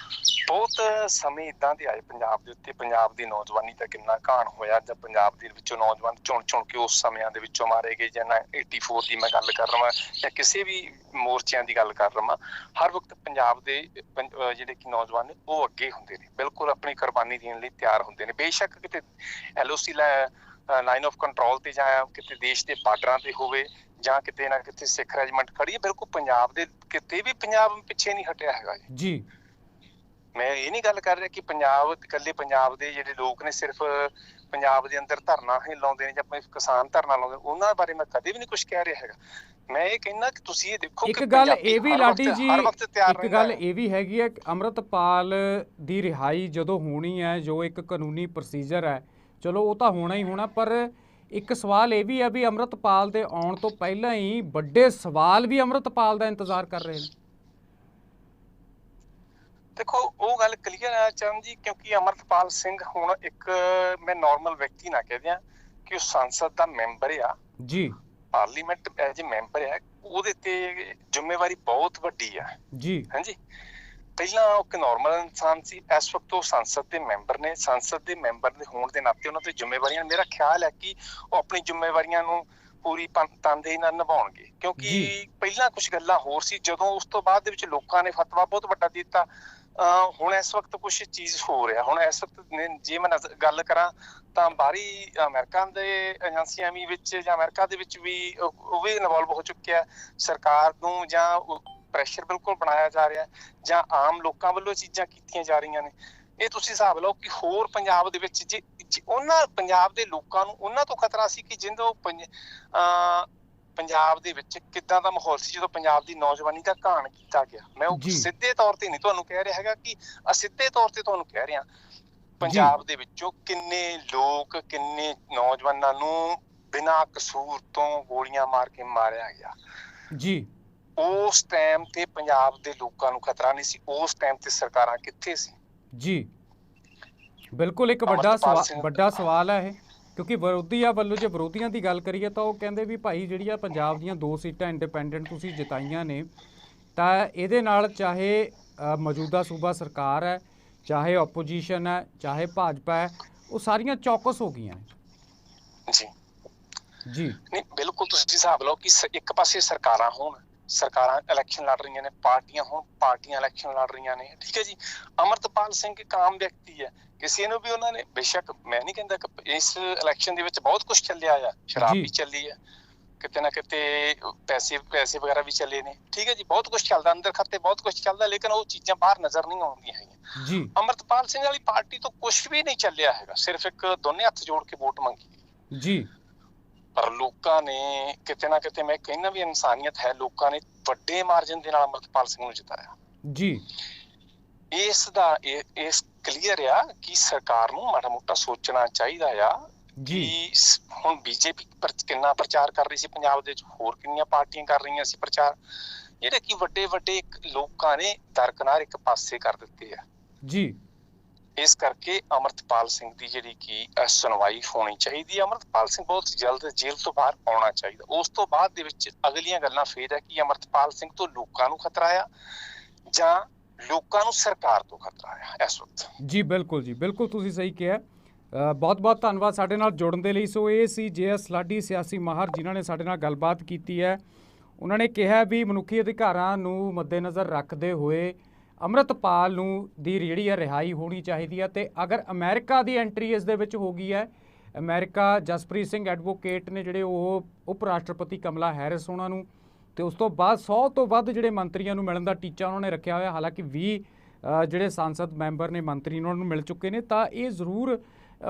ਬਹੁਤ ਸਮੇਂ ਇਦਾਂ ਦੇ ਆਏ ਪੰਜਾਬ ਦੇ ਉੱਤੇ ਪੰਜਾਬ ਦੀ ਨੌਜਵਾਨੀ ਦਾ ਕਿੰਨਾ ਘਾਣ ਹੋਇਆ ਜਦ ਪੰਜਾਬ ਦੇ ਵਿੱਚੋਂ ਨੌਜਵਾਨ ਚੁਣ ਚੁਣ ਕੇ ਉਸ ਸਮਿਆਂ ਦੇ ਵਿੱਚੋਂ ਮਾਰੇ ਗਏ ਜਾਂ ਨਾ 84 ਦੀ ਮੈਂ ਗੱਲ ਕਰ ਰਹਾ ਜਾਂ ਕਿਸੇ ਵੀ ਮੋਰਚਿਆਂ ਦੀ ਗੱਲ ਕਰ ਰਹਾ ਹਰ ਵਕਤ ਪੰਜਾਬ ਦੇ ਜਿਹੜੇ ਕਿ ਨੌਜਵਾਨ ਨੇ ਉਹ ਅੱਗੇ ਹੁੰਦੇ ਨੇ ਬਿਲਕੁਲ ਆਪਣੀ ਕੁਰਬਾਨੀ ਦੇਣ ਲਈ ਤਿਆਰ ਹੁੰਦੇ ਨੇ। ਬੇਸ਼ੱਕ ਕਿਤੇ ਐਲਓਸੀ ਲਾਈਨ ਆਫ ਕੰਟਰੋਲ ਤੇ ਜਾਂ ਕਿਤੇ ਦੇਸ਼ ਦੇ ਬਾਰਡਰਾਂ ਤੇ ਹੋਵੇ ਜਾਂ ਕਿਤੇ ਨਾ ਕਿਤੇ ਸਿੱਖ ਰੈਜੀਮੈਂਟ ਖੜੀ ਹੈ ਬਿਲਕੁਲ ਪੰਜਾਬ ਦੇ ਕਿਤੇ ਵੀ ਪੰਜਾਬ ਪਿੱਛੇ ਨਹੀਂ ਹਟਿਆ ਹੈਗਾ ਜੀ ਜੀ। ਮੈਂ ਇਹ ਨਹੀਂ ਗੱਲ ਕਰ ਰਿਹਾ ਕਿ ਪੰਜਾਬ ਇਕੱਲੇ ਪੰਜਾਬ ਦੇ ਜਿਹੜੇ ਲੋਕ ਨੇ ਸਿਰਫ ਪੰਜਾਬ ਦੇ ਅੰਦਰ ਧਰਨਾ ਹੀ ਲਾਉਂਦੇ ਨੇ ਜਾਂ ਆਪਣੇ ਕਿਸਾਨ ਧਰਨਾ ਲਾਉਂਦੇ ਨੇ, ਉਹਨਾਂ ਬਾਰੇ ਮੈਂ ਕਦੇ ਵੀ ਨਹੀਂ ਕੁਝ ਕਹਿ ਰਿਹਾ ਹੈਗਾ। ਮੈਂ ਇਹ ਕਹਿੰਦਾ ਕਿ ਤੁਸੀਂ ਇਹ ਦੇਖੋ ਇੱਕ ਗੱਲ ਪੰਜਾਬੀ ਇਹ ਵੀ ਹਰ ਲਾਡੀ ਵਕਤ- ਜੀ ਹਰ ਵਕਤ ਤਿਆਰ ਇੱਕ ਰਹਿੰਦਾ ਗੱਲ ਹੈ। ਇਹ ਵੀ ਹੈਗੀ ਹੈ ਕਿ ਅੰਮ੍ਰਿਤਪਾਲ ਦੀ ਰਿਹਾਈ ਜਦੋਂ ਹੋਣੀ ਹੈ ਜੋ ਇੱਕ ਕਾਨੂੰਨੀ ਪ੍ਰੋਸੀਜਰ ਹੈ ਚਲੋ ਉਹ ਤਾਂ ਹੋਣਾ ਹੀ ਹੋਣਾ ਪਰ ਇੱਕ ਸਵਾਲ ਇਹ ਵੀ ਹੈ ਵੀ ਅੰਮ੍ਰਿਤਪਾਲ ਦੇ ਆਉਣ ਤੋਂ ਪਹਿਲਾਂ ਹੀ ਵੱਡੇ ਸਵਾਲ ਵੀ ਅੰਮ੍ਰਿਤਪਾਲ ਦਾ ਇੰਤਜ਼ਾਰ ਕਰ ਰਹੇ ਨੇ। ਦੇਖੋ ਉਹ ਗੱਲ ਕਲੀਅਰ ਹੈ ਚਰਨ ਜੀ ਕਿਉਂਕਿ ਅਮਰਤਪਾਲ ਸਿੰਘ ਹੁਣ ਇੱਕ ਮੈਂ ਨਾਰਮਲ ਵਿਅਕਤੀ ਨਾ ਕਹਿ ਦਿਆਂ ਕਿ ਉਹ ਸੰਸਦ ਦਾ ਮੈਂਬਰ ਆ। ਜੀ। ਪਾਰਲੀਮੈਂਟ ਐਜ ਮੈਂਬਰ ਹੈ ਉਹਦੇ ਤੇ ਜ਼ਿੰਮੇਵਾਰੀ ਬਹੁਤ ਵੱਡੀ ਆ। ਜੀ। ਹਾਂਜੀ। ਪਹਿਲਾਂ ਉਹ ਇੱਕ ਨਾਰਮਲ ਇਨਸਾਨ ਸੀ ਇਸ ਵਕਤ ਉਹ ਸੰਸਦ ਦੇ ਮੈਂਬਰ ਨੇ ਸੰਸਦ ਦੇ ਮੈਂਬਰ ਦੇ ਹੋਣ ਦੇ ਨਾਤੇ ਉਹਨਾਂ ਤੇ ਜ਼ਿੰਮੇਵਾਰੀਆਂ ਮੇਰਾ ਖਿਆਲ ਹੈ ਕਿ ਉਹ ਆਪਣੀ ਜ਼ਿੰਮੇਵਾਰੀਆਂ ਨੂੰ ਪੂਰੀ ਤਨਦੇਹੀ ਨਾਲ ਨਿਭਾਉਣਗੇ। ਕਿਉਂਕਿ। ਪਹਿਲਾਂ ਕੁਝ ਗੱਲਾਂ ਹੋਰ ਸੀ ਜਦੋਂ ਉਸ ਤੋਂ ਬਾਅਦ ਦੇ ਵਿੱਚ ਲੋਕਾਂ ਨੇ ਫਤਵਾ ਬਹੁਤ ਵੱਡਾ ਦਿੱਤਾ ਹੁਣ ਇਸ ਵਕਤ ਕੁਝ ਚੀਜ਼ ਹੋ ਰਿਹਾ। ਹੁਣ ਇਸ ਵਕਤ ਜੇ ਮੈਂ ਗੱਲ ਕਰਾਂ ਤਾਂ ਬਾਹਰੀ ਅਮਰੀਕਾ ਦੇ ਏਜੰਸੀਆਂ ਵੀ ਵਿੱਚ ਜਾਂ ਅਮਰੀਕਾ ਦੇ ਵਿੱਚ ਵੀ ਉਹ ਵੀ ਇਨਵੋਲਵ ਹੋ ਚੁੱਕਿਆ। ਸਰਕਾਰ ਨੂੰ ਜਾਂ ਪ੍ਰੈਸ਼ਰ ਬਿਲਕੁਲ ਬਣਾਇਆ ਜਾ ਰਿਹਾ ਜਾਂ ਆਮ ਲੋਕਾਂ ਵੱਲੋਂ ਚੀਜ਼ਾਂ ਕੀਤੀਆਂ ਜਾ ਰਹੀਆਂ ਨੇ। ਇਹ ਤੁਸੀਂ ਹਿਸਾਬ ਲਓ ਕਿ ਹੋਰ ਪੰਜਾਬ ਦੇ ਵਿੱਚ ਜੇ ਉਹਨਾਂ ਪੰਜਾਬ ਦੇ ਲੋਕਾਂ ਨੂੰ ਉਹਨਾਂ ਤੋਂ ਖਤਰਾ ਸੀ ਕਿ ਜਿੰਦੋਂ ਪੰਜਾਬ ਦੇ ਵਿੱਚ ਕਿੱਦਾਂ ਦਾ ਮਾਹੌਲ ਸੀ ਜਦੋਂ ਪੰਜਾਬ ਦੀ ਨੌਜਵਾਨੀ ਦਾ ਘਾਣ ਕੀਤਾ ਗਿਆ। ਮੈਂ ਉਹ। ਸਿੱਧੇ ਤੌਰ ਤੇ ਨਹੀਂ ਤੁਹਾਨੂੰ ਕਹਿ ਰਿਹਾ ਹੈਗਾ ਕਿ ਅਸਿੱਧੇ ਤੌਰ ਤੇ ਤੁਹਾਨੂੰ ਕਹਿ ਰਿਹਾ। ਪੰਜਾਬ ਦੇ ਵਿੱਚੋਂ ਕਿੰਨੇ ਲੋਕ ਕਿੰਨੇ ਨੌਜਵਾਨਾਂ ਨੂੰ ਬਿਨਾਂ ਕਸੂਰ ਤੋਂ ਗੋਲੀਆਂ ਮਾਰ ਕੇ ਮਾਰਿਆ ਗਿਆ। ਜੀ। ਉਸ ਟਾਈਮ ਤੇ ਪੰਜਾਬ ਦੇ ਲੋਕਾਂ ਨੂੰ ਖਤਰਾ ਨਹੀਂ ਸੀ ਉਸ ਟਾਈਮ ਤੇ ਸਰਕਾਰਾਂ ਕਿੱਥੇ ਸੀ? ਜੀ ਬਿਲਕੁਲ ਇੱਕ ਵੱਡਾ ਸਵਾਲ ਵੱਡਾ ਸਵਾਲ ਹੈ ਇਹ ਕਿਉਂਕਿ ਵਿਰੋਧੀਆਂ ਵੱਲੋਂ ਜੇ ਵਿਰੋਧੀਆਂ ਦੀ ਗੱਲ ਕਰੀਏ ਤਾਂ ਉਹ ਕਹਿੰਦੇ ਵੀ ਭਾਈ ਜਿਹੜੀਆਂ ਪੰਜਾਬ ਦੀਆਂ ਦੋ ਸੀਟਾਂ ਇੰਡੀਪੈਂਡੈਂਟ ਤੁਸੀਂ ਜਿਤਾਈਆਂ ਨੇ ਤਾਂ ਇਹਦੇ ਨਾਲ ਚਾਹੇ ਮੌਜੂਦਾ ਸੂਬਾ ਸਰਕਾਰ ਹੈ ਚਾਹੇ ਆਪੋਜੀਸ਼ਨ ਹੈ ਚਾਹੇ ਭਾਜਪਾ ਹੈ ਉਹ ਸਾਰੀਆਂ ਚੌਕਸ ਹੋ ਗਈਆਂ ਜੀ। ਜੀ। ਨਹੀਂ ਬਿਲਕੁਲ ਤੁਸੀਂ ਹਿਸਾਬ ਲਓ ਕਿ ਇੱਕ ਪਾਸੇ ਸਰਕਾਰਾਂ ਹੋਣ ਸਰਕਾਰਾਂ ਇਲੈਕਸ਼ਨ ਲੜ ਰਹੀਆਂ ਨੇ ਪਾਰਟੀਆਂ ਹੋਣ ਪਾਰਟੀਆਂ ਇਲੈਕਸ਼ਨ ਲੜ ਰਹੀਆਂ ਨੇ। ਠੀਕ ਹੈ ਜੀ? ਅਮਰਤਪਾਲ ਸਿੰਘ ਇੱਕ ਆਮ ਵਿਅਕਤੀ ਹੈ। ਕਿਸੇ ਨੂੰ ਵੀ ਉਹਨਾਂ ਨੇ ਬੇਸ਼ੱਕ ਮੈਂ ਨਹੀਂ ਕਹਿੰਦਾ ਕਿ ਇਸ ਇਲੈਕਸ਼ਨ ਦੇ ਵਿੱਚ ਬਹੁਤ ਕੁਝ ਚੱਲਿਆ ਆ। ਸ਼ਰਾਬ। ਵੀ ਚੱਲੀ ਹੈ ਕਿਤੇ ਨਾ ਕਿਤੇ ਪੈਸੇ ਪੈਸੇ ਵਗੈਰਾ ਵੀ ਚੱਲੇ ਨੇ। ਠੀਕ ਹੈ ਜੀ? ਬਹੁਤ ਕੁਝ ਚੱਲਦਾ ਅੰਦਰ ਖਾਤੇ ਬਹੁਤ ਕੁਝ ਚੱਲਦਾ ਲੇਕਿਨ ਉਹ ਚੀਜ਼ਾਂ ਬਾਹਰ ਨਜ਼ਰ ਨਹੀਂ ਆਉਂਦੀਆਂ ਹੈਗੀਆਂ। ਜੀ। ਅਮਰਤਪਾਲ ਸਿੰਘ ਵਾਲੀ ਪਾਰਟੀ ਤੋਂ ਕੁਝ ਵੀ ਨਹੀਂ ਚੱਲਿਆ ਹੈਗਾ। ਸਿਰਫ ਇੱਕ ਦੋਨੇ ਹੱਥ ਜੋੜ ਕੇ ਵੋਟ ਮੰਗੀ। ਜੀ। ਪਰ ਲੋਕਾਂ ਨੇ ਕਿਤੇ ਨਾ ਕਿਤੇ ਮੈਂ ਕਹਿੰਦਾ ਵੀ ਇਨਸਾਨੀਅਤ ਹੈ ਲੋਕਾਂ ਨੇ ਵੱਡੇ ਮਾਰਜਨ ਦੇ ਨਾਲ ਅਮਰਤਪਾਲ ਸਿੰਘ ਨੂੰ ਜਿਤਾਇਆ। ਜੀ। ਇਸ ਦਾ ਇਸ ਕਲੀਅਰ ਆ ਕਿ ਸਰਕਾਰ ਨੂੰ ਮਾੜਾ ਮੋਟਾ ਸੋਚਣਾ ਚਾਹੀਦਾ ਆ ਜੀ। ਹੁਣ ਬੀਜੇਪੀ ਪਰ ਕਿੰਨਾ ਪ੍ਰਚਾਰ ਕਰ ਰਹੀ ਸੀ ਪੰਜਾਬ ਦੇ ਵਿੱਚ ਹੋਰ ਕਿੰਨੀਆਂ ਪਾਰਟੀਆਂ ਕਰ ਰਹੀਆਂ ਸੀ ਪ੍ਰਚਾਰ। ਜਿਹੜੇ ਕਿ ਵੱਡੇ ਵੱਡੇ ਲੋਕਾਂ ਨੇ ਦਰਕਨਾਰ ਇੱਕ ਪਾਸੇ ਕਰ ਦਿੱਤੇ ਆ। ਜੀ। ਇਸ ਕਰਕੇ ਅਮਰਤਪਾਲ ਸਿੰਘ ਦੀ ਜਿਹੜੀ ਕਿ ਸੁਣਵਾਈ ਹੋਣੀ ਚਾਹੀਦੀ ਹੈ। ਅਮਰਤਪਾਲ ਸਿੰਘ ਬਹੁਤ ਜਲਦ ਜੇਲ੍ਹ ਤੋਂ ਬਾਹਰ ਆਉਣਾ ਚਾਹੀਦਾ। ਉਸ ਤੋਂ ਬਾਅਦ ਦੇ ਵਿੱਚ ਅਗਲੀਆਂ ਗੱਲਾਂ ਫੇਰ ਹੈ ਕਿ ਅਮਰਤਪਾਲ ਸਿੰਘ ਤੋਂ ਲੋਕਾਂ ਨੂੰ ਖਤਰਾ ਆ ਜਾਂ ਲੋਕਾਂ ਨੂੰ ਸਰਕਾਰ ਤੋਂ ਖਤਰਾ ਆ ਇਸ ਵਕਤ? ਜੀ, ਬਿਲਕੁਲ ਜੀ। ਬਿਲਕੁਲ ਤੁਸੀਂ ਸਹੀ ਕਿਹਾ। ਬਹੁਤ ਬਹੁਤ ਧੰਨਵਾਦ ਸਾਡੇ ਨਾਲ ਜੁੜਨ ਦੇ ਲਈ। ਸੋ, ਇਹ ਸੀ ਜੇਐਸ ਲਾਡੀ ਸਿਆਸੀ ਮਾਹਰ ਜਿਨ੍ਹਾਂ ਨੇ ਸਾਡੇ ਨਾਲ ਗੱਲਬਾਤ ਕੀਤੀ ਹੈ। ਉਹਨਾਂ ਨੇ ਕਿਹਾ ਵੀ ਮਨੁੱਖੀ ਅਧਿਕਾਰਾਂ ਨੂੰ ਮੱਦੇਨਜ਼ਰ ਰੱਖਦੇ ਹੋਏ ਅੰਮ੍ਰਿਤਪਾਲ ਨੂੰ ਦੀ ਜਿਹੜੀ ਹੈ ਰਿਹਾਈ ਹੋਣੀ ਚਾਹੀਦੀ ਹੈ ਤੇ ਅਗਰ ਅਮਰੀਕਾ ਦੀ ਐਂਟਰੀ ਇਸ ਦੇ ਵਿੱਚ ਹੋ ਗਈ ਹੈ, ਅਮਰੀਕਾ ਜਸਪ੍ਰੀਤ ਸਿੰਘ ਐਡਵੋਕੇਟ ਨੇ ਜਿਹੜੇ ਉਹ ਉਪ ਰਾਸ਼ਟਰਪਤੀ ਕਮਲਾ ਹੈਰਿਸ ਉਹਨਾਂ ਨੂੰ ਤੇ ਉਸ ਤੋਂ ਬਾਅਦ 100 ਤੋਂ ਵੱਧ ਜਿਹੜੇ ਮੰਤਰੀਆਂ ਨੂੰ ਮਿਲਣ ਦਾ ਟੀਚਾ ਉਹਨਾਂ ਨੇ ਰੱਖਿਆ ਹੋਇਆ, ਹਾਲਾਂਕਿ 20 ਜਿਹੜੇ ਸੰਸਦ ਮੈਂਬਰ ਨੇ ਮੰਤਰੀ ਨੇ ਉਹਨਾਂ ਨੂੰ ਮਿਲ ਚੁੱਕੇ ਨੇ, ਤਾਂ ਇਹ ਜ਼ਰੂਰ